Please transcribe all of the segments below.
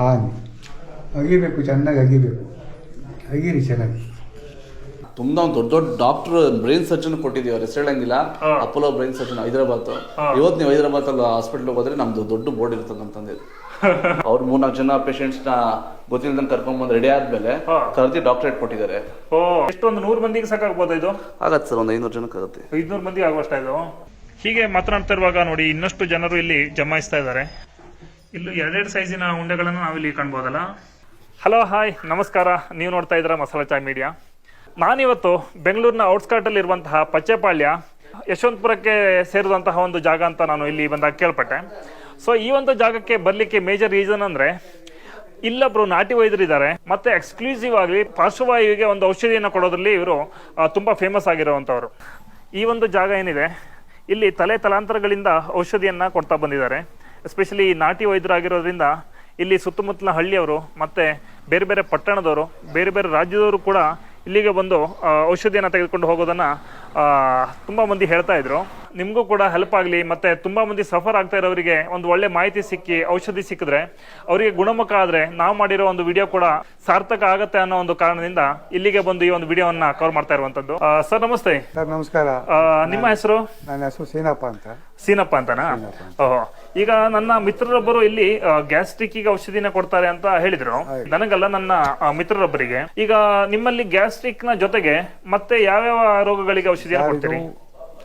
ಹಾನಿ ಅಗಿಬೇಕು ಚೆನ್ನಾಗಿ ಅಗಿಬೇಕು. ಅಗಿರಿ ಚೆನ್ನಾಗಿ. ತುಂಬ ಒಂದು ದೊಡ್ಡ ದೊಡ್ಡ ಡಾಕ್ಟರ್ ಬ್ರೈನ್ ಸರ್ಜನ್ ಕೊಟ್ಟಿದ್ದೀವಿ ಅವ್ರ ಹೆಸರು ಹೇಳಂಗಿಲ್ಲ. Apollo brain surgeon Hyderabad. ಇವತ್ತು ನೀವು ಹೈದರಾಬಾದ್ ಅಲ್ಲಿ ಹಾಸ್ಪಿಟ್ಲ್ ಹೋದ್ರೆ ನಮ್ದು ದೊಡ್ಡ ಬೋರ್ಡ್ ತಂದೆ ಅವ್ರು ಮೂರ್ನಾಲ್ಕು ಜನ ಪೇಷಂಟ್ಸ್ನ ಗೊತ್ತಿಲ್ದಂಗೆ ಕರ್ಕೊಂಡ್ ಬಂದು ರೆಡಿ ಆದ್ಮೇಲೆ ಕರೆದಿ ಡಾಕ್ಟರೇಟ್ ಕೊಟ್ಟಿದ್ದಾರೆ. ಎಷ್ಟೊಂದು ನೂರು ಮಂದಿಗೆ ಸಾಕಾಗ್ಬೋದು ಇದು? ಆಗತ್ತೆ ಸರ್ ಒಂದು ಐನೂರು ಜನಕ್ಕೆ ಆಗುತ್ತೆ ಐದ್ನೂರು ಮಂದಿ ಆಗುವಷ್ಟ ಇದು. ಹೀಗೆ ಮಾತನಾಡ್ತಾ ಇರುವಾಗ ನೋಡಿ ಇನ್ನಷ್ಟು ಜನರು ಇಲ್ಲಿ ಜಮಾಯಿಸ್ತಾ ಇದ್ದಾರೆ. ಇಲ್ಲಿ ಎರಡೆರಡು ಸೈಜಿನ ಉಂಡೆಗಳನ್ನು ನಾವಿಲ್ಲಿ ಕಾಣ್ಬೋದಲ್ಲ? ಹಲೋ, ಹಾಯ್, ನಮಸ್ಕಾರ. ನೀವು ನೋಡ್ತಾ ಇದ್ದೀರಾ ಮಸಾಲಾ ಚಾಯ್ ಮೀಡಿಯಾ. ನಾನಿವತ್ತು ಬೆಂಗಳೂರಿನ ಔಟ್ಸ್ಕರ್ಟಲ್ಲಿ ಇರುವಂತಹ ಪಚ್ಚೆಪಾಳ್ಯ, ಯಶವಂತಪುರಕ್ಕೆ ಸೇರಿದಂತಹ ಒಂದು ಜಾಗ ಅಂತ ನಾನು ಇಲ್ಲಿ ಬಂದಾಗ ಕೇಳ್ಪಟ್ಟೆ. ಸೊ ಈ ಒಂದು ಜಾಗಕ್ಕೆ ಬರಲಿಕ್ಕೆ ಮೇಜರ್ ರೀಸನ್ ಅಂದರೆ, ಇಲ್ಲೊಬ್ರು ನಾಟಿ ವೈದ್ಯರಿದ್ದಾರೆ ಮತ್ತೆ ಎಕ್ಸ್ಕ್ಲೂಸಿವ್ ಆಗಿ ಪಾರ್ಶ್ವವಾಯುವಿಗೆ ಒಂದು ಔಷಧಿಯನ್ನು ಕೊಡೋದ್ರಲ್ಲಿ ಇವರು ತುಂಬಾ ಫೇಮಸ್ ಆಗಿರುವಂತವರು ಈ ಒಂದು ಜಾಗ ಏನಿದೆ, ಇಲ್ಲಿ ತಲೆ ತಲಾಂತರಗಳಿಂದ ಔಷಧಿಯನ್ನ ಕೊಡ್ತಾ ಬಂದಿದ್ದಾರೆ. ಎಸ್ಪೆಷಲಿ ನಾಟಿ ವೈದ್ಯರಾಗಿರೋದ್ರಿಂದ ಇಲ್ಲಿ ಸುತ್ತಮುತ್ತಲ ಹಳ್ಳಿಯವರು ಮತ್ತೆ ಬೇರೆ ಬೇರೆ ಪಟ್ಟಣದವರು ಬೇರೆ ಬೇರೆ ರಾಜ್ಯದವರು ಕೂಡ ಇಲ್ಲಿಗೆ ಬಂದು ಔಷಧಿಯನ್ನು ತೆಗೆದುಕೊಂಡು ಹೋಗೋದನ್ನು ತುಂಬ ಮಂದಿ ಹೇಳ್ತಾ ಇದ್ರು. ನಿಮಗೂ ಕೂಡ ಹೆಲ್ಪ್ ಆಗಲಿ ಮತ್ತೆ ತುಂಬ ಮಂದಿ ಸಫರ್ ಆಗ್ತಾ ಇರೋರಿಗೆ ಒಂದು ಒಳ್ಳೆ ಮಾಹಿತಿ ಸಿಕ್ಕಿ ಔಷಧಿ ಸಿಕ್ಕಿದ್ರೆ ಅವರಿಗೆ ಗುಣಮುಖ ಆದರೆ ನಾವು ಮಾಡಿರೋ ಒಂದು ವಿಡಿಯೋ ಕೂಡ ಸಾರ್ಥಕ ಆಗುತ್ತೆ ಅನ್ನೋ ಒಂದು ಕಾರಣದಿಂದ ಇಲ್ಲಿಗೆ ಬಂದು ಈ ಒಂದು ವಿಡಿಯೋವನ್ನು ಕವರ್ ಮಾಡ್ತಾ ಇರುವಂತದ್ದು. ಸರ್ ನಮಸ್ತೆ. ಸರ್ ನಮಸ್ಕಾರ. ನಿಮ್ಮ ಹೆಸರು? ನನ್ನ ಹೆಸರು ಸೀನಪ್ಪ ಅಂತ. ಸೀನಪ್ಪ ಅಂತನಾ? ಓಹೋ. ಈಗ ನನ್ನ ಮಿತ್ರರೊಬ್ಬರು ಇಲ್ಲಿ ಗ್ಯಾಸ್ಟ್ರಿಕ್ ಔಷಧಿನ ಕೊಡ್ತಾರೆ ಅಂತ ಹೇಳಿದ್ರು. ನನಗಲ್ಲ ನನ್ನ ಮಿತ್ರರೊಬ್ಬರಿಗೆ. ಈಗ ನಿಮ್ಮಲ್ಲಿ ಗ್ಯಾಸ್ಟ್ರಿಕ್ನ ಜೊತೆಗೆ ಮತ್ತೆ ಯಾವ್ಯಾವ ರೋಗಗಳಿಗೆ ಔಷಧಿಯನ್ನು ಕೊಡ್ತೀರಿ?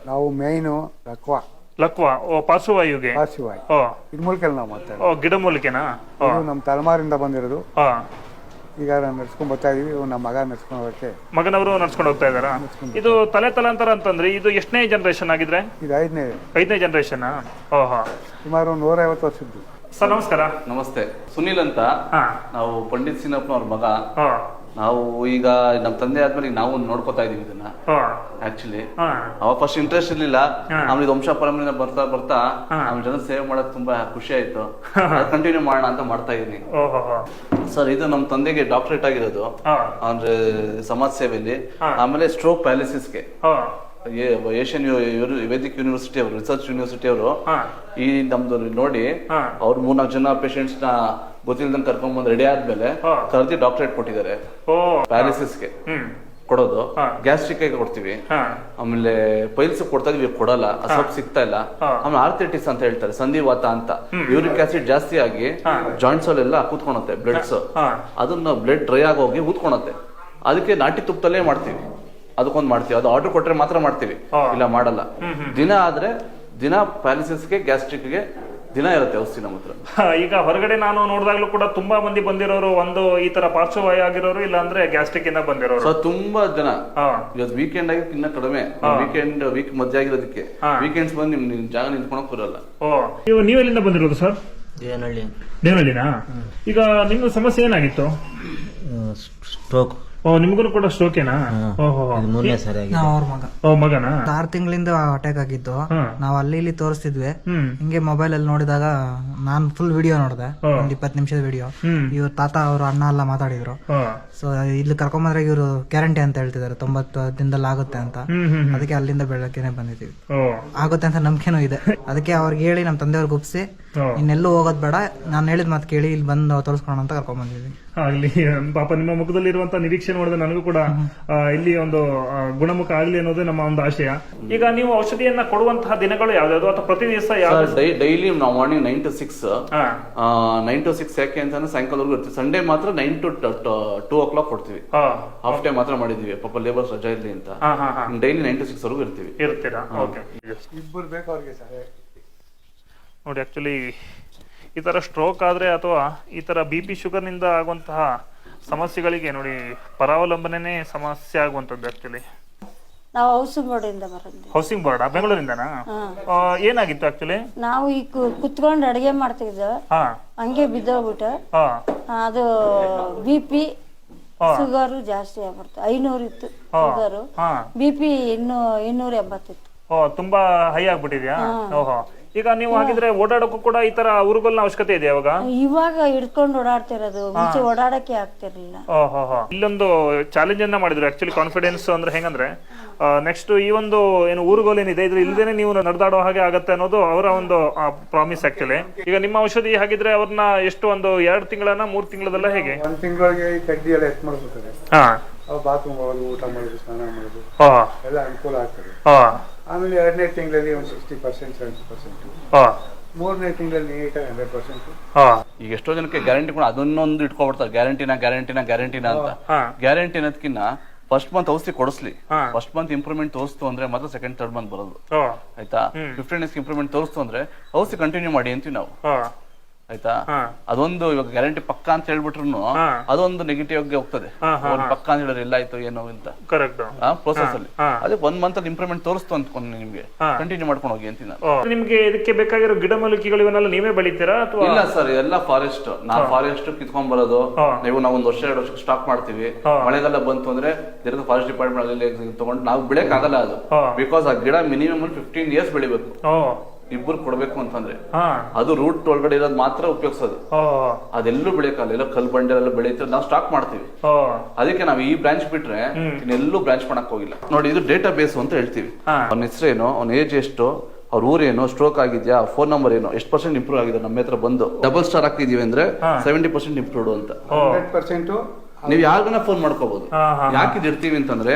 ನಾವು ಮೇಯ್ನು ಲಕ್ವಾ. ಲಕ್ವಾ. ಓ ಪಾರ್ಶ್ವವಾಯುಗೆ ಪಾರ್ಶ್ವವಾಯು. ಓ. ಇದ್ ಮೂಲಕ ನಾವು ಮಾತಾಡೋದು. ಓ ಗಿಡಮೂಲಿಕೆನಾ? ನಮ್ಮ ತಲೆಮಾರಿಂದ ಬಂದಿರೋದು. ಈಗ ನಾವು ನಡ್ಸ್ಕೊಂಡ್ ಬರ್ತಾ ಇದೀವಿ ಇವ್ನು ನಮ್ಮ ಮಗ ನಡ್ಸ್ಕೊಂಡು ಹೋಗಕ್ಕೆ. ಮಗನವರು ನಡ್ಸ್ಕೊಂಡು ಹೋಗ್ತಾ ಇದಾರಾ ಇದು ತಲೆ ತಲಾಂತರ ಅಂತಂದ್ರೆ ಇದು ಎಷ್ಟನೇ ಜನರೇಷನ್ ಆಗಿದ್ರೆ? ಇದು ಐದನೇ. ಐದನೇ ಜನರೇಷನ್ ಓಹೋ. ಸುಮಾರು ಒಂದು ನೂರೈವತ್ತು ವರ್ಷದ್ದು. ಸರ್ ನಮಸ್ಕಾರ. ನಮಸ್ತೆ. ಸುನಿಲ್ ಅಂತ ಹಾ. ನಾವು ಪಂಡಿತ್ ಸಿನಪ್ಪನವ್ರ ಮಗ. ಹಾ. ನಾವು ಈಗ ನಮ್ಮ ತಂದೆ ಆದ್ಮೇಲೆ ಈಗ ನಾವು ನೋಡ್ಕೊತಾ ಇದೀವಿ ಇದನ್ನ. ಆಕ್ಚುಲಿ ಅವ ಫಸ್ಟ್ ಇಂಟ್ರೆಸ್ಟ್ ಇರ್ಲಿಲ್ಲ. ಆಮೇಲೆ ವಂಶ ಪರಂಪರೆ ಬರ್ತಾ ಬರ್ತಾ. ಆಮೇಲೆ ಜನ ಸೇವೆ ಮಾಡೋದು ತುಂಬಾ ಖುಷಿ ಆಯ್ತು. ಕಂಟಿನ್ಯೂ ಮಾಡೋಣ ಅಂತ ಮಾಡ್ತಾ ಇದೀನಿ ಸರ್ ಇದು ನಮ್ಮ ತಂದೆಗೆ ಡಾಕ್ಟರೇಟ್ ಆಗಿರೋದು. ಅಂದ್ರೆ ಸಮಾಜ ಸೇವೆಯಲ್ಲಿ. ಆಮೇಲೆ ಸ್ಟ್ರೋಕ್ ಪ್ಯಾಲಿಸಿಸ್ಗೆ ಏಷ್ಯನ್ ವೇದಿಕ್ ಯೂನಿವರ್ಸಿಟಿ ಅವರು ರಿಸರ್ಚ್ ಯೂನಿವರ್ಸಿಟಿ ಅವರು ಈ ನಮ್ದು ನೋಡಿ. ಅವ್ರು ಮೂರ್ನಾಲ್ಕು ಜನ ಪೇಷಂಟ್ಸ್ನ ಗೊತ್ತಿಲ್ದಂಗ್ ಕರ್ಕೊಂಡ್ ಬಂದ್ ರೆಡಿ ಆದ್ಮೇಲೆ ಕರ್ದಿ ಡಾಕ್ಟರೇಟ್ ಕೊಟ್ಟಿದ್ದಾರೆ. ಹ್ಮ್. ಕೊಡೋದು. ಗ್ಯಾಸ್ಟ್ರಿಕ್ ಕೊಡ್ತೀವಿ. ಆಮೇಲೆ ಪೈಲ್ಸ್ ಕೊಡ್ತಾ ಇವ್ರು ಕೊಡಲ್ಲ ಸ್ವಲ್ಪ ಸಿಗ್ತಾ ಇಲ್ಲ. ಆಮೇಲೆ ಆರ್ಥೈಟಿಸ್ ಅಂತ ಹೇಳ್ತಾರೆ ಸಂಧಿವಾತ ಅಂತ. ಯೂರಿಕ್ ಆಸಿಡ್ ಜಾಸ್ತಿ ಆಗಿ ಜಾಯಿಂಟ್ಸ್ ಅಲ್ಲೆಲ್ಲ ಕೂತ್ಕೊಳತ್ತೆ ಬ್ಲಡ್ಸ್ ಅದನ್ನ ಬ್ಲಡ್ ಡ್ರೈ ಆಗೋಗಿ ಊದ್ಕೊಳತ್ತೆ ಅದಕ್ಕೆ ನಾಟಿ ತುಪ್ಪದಲ್ಲೇ ಮಾಡ್ತೀವಿ. ಅದಕ್ಕೊಂದು ಮಾಡ್ತೀವಿ. ಅದು ಆರ್ಡರ್ ಕೊಟ್ಟರೆ ಮಾತ್ರ ಮಾಡ್ತೀವಿ. ಇಲ್ಲ ಮಾಡಲ್ಲ. ದಿನ ಆದ್ರೆ ದಿನ ಪ್ಯಾಲಿಸಿಸ್ಗೆ ಗ್ಯಾಸ್ಟ್ರಿಕ್ಗೆ ದಿನ ಇರುತ್ತೆ ಔಷಧಿ ನಮ್ಮ ಹತ್ರ. ಈಗ ಹೊರಗಡೆ ನಾನು ನೋಡಿದಾಗಲೂ ಕೂಡ ತುಂಬಾ ಮಂದಿ ಬಂದಿರೋರು ಒಂದು ಈ ತರ ಪಾರ್ಶ್ವವಾಯು ಆಗಿರೋರು ಇಲ್ಲ ಅಂದ್ರೆ ಗ್ಯಾಸ್ಟ್ರಿಕ್ ಇಂದ ಬಂದಿರೋರು. ಸೊ ತುಂಬಾ ಜನ. ಇವತ್ತು ವೀಕೆಂಡ್ ಆಗಿ ಇನ್ನ ಕಡಿಮೆ. ವೀಕೆಂಡ್ ವೀಕ್ ಮಧ್ಯ ಆಗಿರೋದಕ್ಕೆ. ವೀಕೆಂಡ್ಸ್ ಬಂದು ನಿಮ್ ನಿಮ್ ಜಾಗ ನಿಂತ್ಕೊಳಕ್ ಬರಲ್ಲ. ಓ ನೀವು ಎಲ್ಲಿಂದ ಬಂದಿರೋದು ಸರ್? ದೇವನಹಳ್ಳಿ ದೇವನಹಳ್ಳಿನಾ? ಈಗ ನಿಮ್ಮ ಸಮಸ್ಯೆ ಏನಾಗಿತ್ತು? ಸ್ಟ್ರೋಕ್ ಓ ನಿಮ್ಗೂ ಕೂಡ ಸ್ಟ್ರೋಕೇನಾ ಓಹೋ. ಅದು ಮೂರನೇ ಸಾರಿ ಆಗಿದೆ. ನಾವು ಅವ್ರ ಮಗ. ಓ ಮಗನಾ? ಆರ್ ತಿಂಗಳಿಂದ ಅಟ್ಯಾಕ್ ಆಗಿದ್ದು. ನಾವ್ ಅಲ್ಲಿ ಇಲ್ಲಿ ತೋರಿಸ್ತಿದ್ವಿ. ಹಿಂಗೆ ಮೊಬೈಲ್ ಅಲ್ಲಿ ನೋಡಿದಾಗ ನಾನ್ ಫುಲ್ ವಿಡಿಯೋ ನೋಡಿದೆ. ಒಂದ್ ಇಪ್ಪತ್ ನಿಮಿಷದ ವಿಡಿಯೋ ಹ್ಮ್. ಇವ್ರ ತಾತ ಅವ್ರ ಅಣ್ಣ ಎಲ್ಲ ಮಾತಾಡಿದ್ರು. ಸೊ ಇಲ್ಲಿ ಕರ್ಕೊಂಬಂದ್ರೆ ಇವ್ರು ಗ್ಯಾರಂಟಿ ಅಂತ ಹೇಳ್ತಿದಾರೆ. ತೊಂಬತ್ತು ದಿನದಲ್ಲಿ ಆಗುತ್ತೆ ಅಂತ. ಅದಕ್ಕೆ ಅಲ್ಲಿಂದ ಬೆಳಗ್ಗೆನೆ ಬಂದಿದ್ದೀವಿ. ಆಗುತ್ತೆ ಅಂತ ನಂಬಿಕೆನೂ ಇದೆ. ಅದಕ್ಕೆ ಅವ್ರಿಗೆ ಹೇಳಿ ನಮ್ಮ ತಂದೆಯವ್ರಿಗೆ ಒಪ್ಸಿ. ಇನ್ನೆಲ್ಲೂ ಹೋಗೋದ್ ಬೇಡ. ನಾನು ಹೇಳಿದ ಮಾತು ಕೇಳಿ ಇಲ್ಲಿ ಬಂದು ತೋರಿಸ್ಕೊಳೋಣ ಅಂತ ಕರ್ಕೊಂಡ್ ಬಂದಿದ್ವಿ. ಆಗ್ಲಿ ಪಾಪ ನಿಮ್ಮ ಮುಖದಲ್ಲಿರುವಂತ ನಿರೀಕ್ಷೆ ನೋಡಿದ್ರೆ ನನಗೂ ಕೂಡ ಆ, ಇಲ್ಲಿ ಒಂದು ಆ, ಗುಣಮುಖ ಆಗ್ಲಿ ಅನ್ನೋದೇ ನಮ್ಮ ಒಂದು ಆಶಯ. ಈಗ ನೀವು ಔಷಧಿಯನ್ನ ಕೊಡುವಂತಹ ದಿನಗಳು ಯಾವ್ದಾದ್ರು ಅಥವಾ ಪ್ರತಿ ದಿವಸ ಯಾವ ಡೈಲಿ ನಾವು morning nine to six nine to six ಯಾಕೆ ಅಂತಂದ್ರೆ ಸಾಯಂಕಾಲವರೆಗೂ ಇರ್ತೀವಿ. ಸಂಡೇ ಮಾತ್ರ nine to two o'clock ಕೊಡ್ತೀವಿ. ಹಾ. ಹಾಫ್ ಡೇ ಮಾತ್ರ ಮಾಡಿದೀವಿ. ಪಾಪ ಲೇಬರ್ಸ್ ರಜಾ ಇರ್ಲಿ ಅಂತ. ಹಾ ಹಾ ಹಾ. ಡೈಲಿ ನೈನ್ ಟು ಸಿಕ್ಸ್ ವರೆಗೂ ಇರ್ತೀವಿ. ಇರ್ತೀರಾ? ಓಕೆ ಇಬ್ಬರು ಬೇಕು ಅವ್ರಿಗೆ ಸರ್. ನೋಡಿ ಆ್ಯಕ್ಚುಲಿ ಈ ತರ ಸ್ಟ್ರೋಕ್ ಆದ್ರೆ ಅಥವಾ ಈ ತರ ಬಿ ಪಿ ಶುಗರ್ನಿಂದ ಆಗುವಂತಹ ಸಮಸ್ಯೆಗಳಿಗೆ ನೋಡಿ ಪರಾವಲಂಬನೆ ಸಮಸ್ಯೆ ಆಗುವಂಥದ್ದು ಆ್ಯಕ್ಚುಲಿ ನಾವು ಹೌಸಿಂಗ್ ಔಸಂಗೋಡಿಂದ ಬರೋದು. ಹೌಸಿಂಗ್ ಬೋರ್ಡ್ ಬೆಂಗಳೂರಿಂದನಾ? ಏನಾಗಿತ್ತು ಆಕ್ಚುಲಿ ನಾವು ಈ ಕುತ್ಕೊಂಡು ಅಡಿಗೆ ಮಾಡ್ತಿದ್ದ. ಹಂಗೆ ಬಿದ್ದೋಗ್ಬಿಟ್ಟು. ಅದು ಬಿ ಪಿ. ಶುಗರು ಜಾಸ್ತಿ ಆಗ್ಬಿಡ್ತು. ಐನೂರು ಇತ್ತು ಶುಗರು ಬಿ ಪಿ ಇನ್ನೂ ಇನ್ನೂರ ಎಂಬತ್ತಿತ್ತು ಓ ತುಂಬಾ ಹೈ ಆಗ್ಬಿಟ್ಟಿದ್ಯಾ? ಓಹೋ. ಈಗ ನೀವು ಹಾಗಿದ್ರೆ ಓಡಾಡಕ್ಕೂ ಕೂಡ ಈ ತರ ಉರುಗಲ್ನ ಅವಶ್ಯಕತೆ ಇದೆ ಅವಾಗ ಇವಾಗ ಹಿಡ್ಕೊಂಡು ಓಡಾಡ್ತಿರೋದು. ಮುಂಚೆ ಓಡಾಡಕ್ಕೆ ಆಗ್ತಿರ್ಲಿಲ್ಲ. ಓಹೋ ಇಲ್ಲೊಂದು ಚಾಲೆಂಜ್ ಅನ್ನ ಮಾಡಿದ್ರು. ಆಕ್ಚುಲಿ ಕಾನ್ಫಿಡೆನ್ಸ್ ಅಂದ್ರೆ ಹೆಂಗಂದ್ರೆ ನೆಕ್ಸ್ಟ್ ಈ ಒಂದು ಏನು ಊರುಗೋಲ್ ಏನಿದೆ ಇದ್ರ ಇಲ್ದೇನೆ ನೀವು ನಡೆದಾಡೋ ಹಾಗೆ ಆಗತ್ತೆ ಅನ್ನೋದು ಅವರ ಒಂದು ಪ್ರಾಮಿಸ್ ಆಕ್ಚುಲಿ ಈಗ ನಿಮ್ಮ ಔಷಧಿ ಹಾಗಿದ್ರೆ ಅವ್ರನ್ನ ಎಷ್ಟು ಒಂದು ಎರಡು ತಿಂಗಳನ್ನ ಮೂರ್ ತಿಂಗಳದೆಲ್ಲ ಹೇಗೆ? ಒಂದ್ ತಿಂಗಳಿಗೆ ಕಡ್ಡಿ ಎಲ್ಲ ಎತ್ ಅವು ಬಾತ್ರೂಮ್ ಹೋಗೋದು ಊಟ ಮಾಡೋದು ಸ್ನಾನ ಮಾಡೋದು ಹಾ ಎಲ್ಲ ಅನುಕೂಲ ಆಗ್ತದೆ. ಹಾ ಆಮೇಲೆ ಎರಡನೇ ತಿಂಗಳಲ್ಲಿ ಒಂದು ಸಿಕ್ಸ್ಟಿ ಪರ್ಸೆಂಟ್ ಸೆವೆಂಟಿ ಪರ್ಸೆಂಟು ಹಾ. ಮೂರನೇ ತಿಂಗಳಲ್ಲಿ ನೀಟಾಗಿ ಹಂಡ್ರೆಡ್ ಪರ್ಸೆಂಟ್ ಹಾ. ಈಗ ಎಷ್ಟೋ ಜನಕ್ಕೆ ಗ್ಯಾರಂಟಿ ಕೂಡ ಅದನ್ನೊಂದು ಇಟ್ಕೊಬಿಡ್ತಾರೆ. ಗ್ಯಾರಂಟಿನ ಗ್ಯಾರಂಟಿನ ಗ್ಯಾರಂಟಿನ ಅಂತ. ಹಾ. ಗ್ಯಾರಂಟಿ ಅನ್ನೋದಕ್ಕಿಂತ ಫಸ್ಟ್ ಮಂತ್ ಔಷಧಿ ಕೊಡಿಸ್ಲಿ. ಹಾ. ಫಸ್ಟ್ ಮಂತ್ ಇಂಪ್ರೂವ್ಮೆಂಟ್ ತೋರಿಸ್ತು ಅಂದ್ರೆ ಮತ್ತೆ ಸೆಕೆಂಡ್ ಥರ್ಡ್ ಮಂತ್ ಬರೋದು. ಹಾ. ಆಯ್ತಾ? ಫಿಫ್ಟೀನ್ ಡೇಸ್ ಇಂಪ್ರೂವ್ಮೆಂಟ್ ತೋರಿಸ್ತು ಅಂದ್ರೆ ಔಷಧಿ ಕಂಟಿನ್ಯೂ ಮಾಡಿ ಅಂತೀವಿ ನಾವು. ಹಾ. ಆಯ್ತಾ. ಅದೊಂದು ಇವಾಗ ಗ್ಯಾರಂಟಿ ಪಕ್ಕ ಅಂತ ಹೇಳ್ಬಿಟ್ರು ಅದೊಂದು ನೆಗೆಟಿವ್ ಆಗಿ ಹೋಗ್ತದೆ. ಪಕ್ಕ ಅಂತ ಹೇಳಿದ್ರೆ ಇಲ್ಲ ಆಯ್ತು ಏನೋ ಅಂತ. ಕರೆಕ್ಟ್ ಪ್ರೋಸೆಸ್ ಅಲ್ಲಿ. ಅದೇ ಒಂದ್ ಮಂತ್ ಅಲ್ಲಿ ಇಂಪ್ರೂವ್ಮೆಂಟ್ ತೋರಿಸ್ತು ಅಂತ ನಿಮ್ಗೆ. ಕಂಟಿನ್ಯೂ ಮಾಡ್ಕೊಂಡು ಹೋಗಿ ಅಂತೀನಿ ನಾನು. ನಿಮ್ಗೆ ಇದಕ್ಕೆ ಬೇಕಾಗಿರೋ ಗಿಡಮೂಲಿಕೆಗಳು ಇವನ್ನೆಲ್ಲ ನೀವೇ ಬೆಳಿತೀರಾ ಅಥವಾ? ಇಲ್ಲ ಸರ್ ಎಲ್ಲ ಫಾರೆಸ್ಟ್ ನಾವು ಫಾರೆಸ್ಟ್ ಕಿತ್ಕೊಂಡ್ ಬರೋದು. ನೀವು ನಾವು ಒಂದ್ ವರ್ಷ ಎರಡು ವರ್ಷಕ್ಕೆ ಸ್ಟಾಕ್ ಮಾಡ್ತೀವಿ. ಮಳೆಗಾಲ ಬಂತು ಅಂದ್ರೆ ತಿರ್ಗ ಫಾರೆಸ್ಟ್ ಡಿಪಾರ್ಟ್ಮೆಂಟ್ ಅಲ್ಲಿ ತಗೊಂಡು ನಾವು ಬೆಳೆಕ್ ಆಗಲ್ಲ ಅದು. ಬಿಕಾಸ್ ಆ ಗಿಡ ಮಿನಿಮಮ್ ಫಿಫ್ಟೀನ್ ಇಯರ್ಸ್ ಬೆಳಿಬೇಕು. ಇಬ್ಬರು ಕೊಡ್ಬೇಕು ಅಂತಂದ್ರೆ ಹಾ. ಅದು ರೂಟ್ ಒಳಗಡೆ ಇರೋದು ಮಾತ್ರ ಉಪಯೋಗಿಸೋದು. ಅದೆಲ್ಲೂ ಬೆಳೆಯಕ್ಕಲ್ಲ ಎಲ್ಲ ಕಲ್ ಬಂಡೆ ಎಲ್ಲ ಬೆಳೀತಾರೆ ನಾವು ಸ್ಟಾಕ್ ಮಾಡ್ತೀವಿ. ಅದಕ್ಕೆ ನಾವು ಈ ಬ್ರಾಂಚ್ ಬಿಟ್ರೆ ಇನ್ನೆಲ್ಲೂ ಬ್ರಾಂಚ್ ಮಾಡಕ್ ಹೋಗಿಲ್ಲ. ನೋಡಿ ಇದು ಡೇಟಾ ಬೇಸ್ ಅಂತ ಹೇಳ್ತೀವಿ. ಅವ್ನ ಹೆಸರೇನು ಅವ್ನ ಏಜ್ ಎಷ್ಟು ಅವ್ರ ಊರೇನು ಸ್ಟ್ರೋಕ್ ಆಗಿದ್ಯಾ ಫೋನ್ ನಂಬರ್ ಏನು ಎಷ್ಟು ಪರ್ಸೆಂಟ್ ಇಂಪ್ರೂವ್ ಆಗಿದೆ ನಮ್ಮ ಹತ್ರ ಬಂದು. ಡಬಲ್ ಸ್ಟಾರ್ ಹಾಕ್ತಿದೀವಿ ಅಂದ್ರೆ ಸೆವೆಂಟಿ ಪರ್ಸೆಂಟ್ ಇಂಪ್ರೂವ್ ಅಂತ. ಪರ್ಸೆಂಟು ನೀವು ಯಾರ್ಗನ ಫೋನ್ ಮಾಡ್ಕೋಬಹುದು ಯಾಕೆ ಇಡ್ತೀವಿ ಅಂತಂದ್ರೆ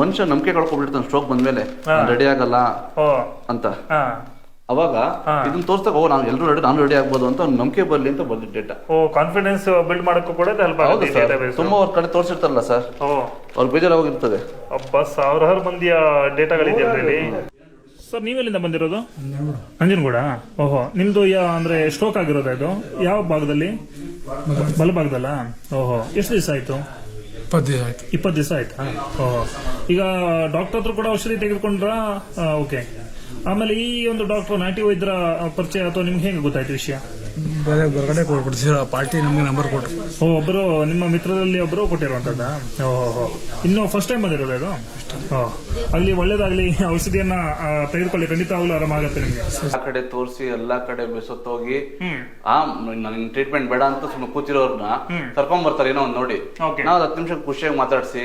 ಮನುಷ್ಯ ನಂಬಿಕೆ ಕಳ್ಕೊಬಿಡ್ತಾನೆ ಸ್ಟ್ರೋಕ್ ಬಂದ್ಮೇಲೆ. ರೆಡಿ ಆಗಲ್ಲ ಅಂತ. ಹಾ. ಅವಾಗ ಇದನ್ನ ತೋರಿಸ್ದಾಗ ಓ ನಾನು ಎಲ್ಲರೂ ರೆಡಿ ನಾನು ರೆಡಿ ಆಗ್ಬೋದು ಅಂತ ನಂಬಿಕೆ ಬರಲಿ ಅಂತ ಬಂದ ಡೇಟಾ ಓ ಕಾನ್ಫಿಡೆನ್ಸ್ ಬಿಲ್ಡ್ ಮಾಡಕ್ಕೂ ಕೂಡ ಹೆಲ್ಪ್ ಆಗುತ್ತೆ ಸರ್. ಡೇಟಾಬೇಸ್ ತುಂಬಾ ಅವ್ರ ಕಡೆ ತೋರಿಸಿರ್ತಾರಲ್ಲ ಸರ್. ಅವ್ರ ಬೇಜಾರು ಹೋಗಿರ್ತದೆ ಅಬ್ಬ ಸಾವಿರಾರು ಮಂದಿಯ ಡೇಟಾಗಳಿದೆ ಅದರಲ್ಲಿ. ಸರ್ ನೀವೆಲ್ಲಿಂದ ಬಂದಿರೋದು? ನಂಜನಗೂಡ? ಓಹೋ ನಿಮ್ದು ಯಾ ಅಂದ್ರೆ ಸ್ಟ್ರೋಕ್ ಆಗಿರೋದು ಇದು? ಯಾವ ಭಾಗದಲ್ಲಿ? ಬಲಭಾಗದಲ್ಲ? ಓಹೋ ಎಷ್ಟು ದಿವಸ ಆಯ್ತು? ಇಪ್ಪತ್ತು ದಿವಸ ಆಯ್ತು. ಇಪ್ಪತ್ತು ದಿವಸ ಆಯ್ತಾ? ಓಹೋ ಈಗ ಡಾಕ್ಟರ್ ಹತ್ರ ಕೂಡ ಔಷಧಿ ತೆಗೆದುಕೊಂಡ್ರ? ಓಕೆ ಆಮೇಲೆ ಈ ಒಂದು ಡಾಕ್ಟರ್ ನಾಟಿ ವೈದ್ಯರ ಪರಿಚಯ ಅಥವಾ ನಿಮ್ಗೆ ಹೇಗೆ ಗೊತ್ತಾಯ್ತು ವಿಷಯ? ಬೇರೆ ಹೊರಗಡೆ ಕೊಟ್ಬಿಡ್ತೀರ ಪಾರ್ಟಿ ನಮಗೆ ನಂಬರ್ ಕೊಟ್ಟರು ಓ ಒಬ್ಬರು ನಿಮ್ಮ ಮಿತ್ರರಲ್ಲಿ ಒಬ್ಬರು ಕೊಟ್ಟಿರುವಂತದ್ದ ಓಹೋ ಇನ್ನು ಫಸ್ಟ್ ಟೈಮ್ ಬಂದಿರೋದು ಇದು? ಓ ಅಲ್ಲಿ ಒಳ್ಳೇದಾಗ್ಲಿ ಔಷಧಿಯನ್ನ ಆ, ತೆಗೆದುಕೊಳ್ಳಿ. ಖಂಡಿತವಾಗ್ಲೂ ಆರಾಮಾಗತ್ತೆ ನಿಮ್ಗೆ. ಎಲ್ಲಾ ಕಡೆ ತೋರಿಸಿ ಎಲ್ಲಾ ಕಡೆ ಬೆಸೊತ್ತೋಗಿ ಆ ನನ್ ಟ್ರೀಟ್ಮೆಂಟ್ ಬೇಡ ಅಂತ ಸುಮ್ಮನೆ ಕೂತಿರೋರ್ನ ಕರ್ಕೊಂಡ್ ಬರ್ತಾರೆ ಏನೋ ಒಂದ್ ನೋಡಿ. Okay. ನಾವು ಹತ್ತು ನಿಮಿಷ ಖುಷಿಯಾಗಿ ಮಾತಾಡ್ಸಿ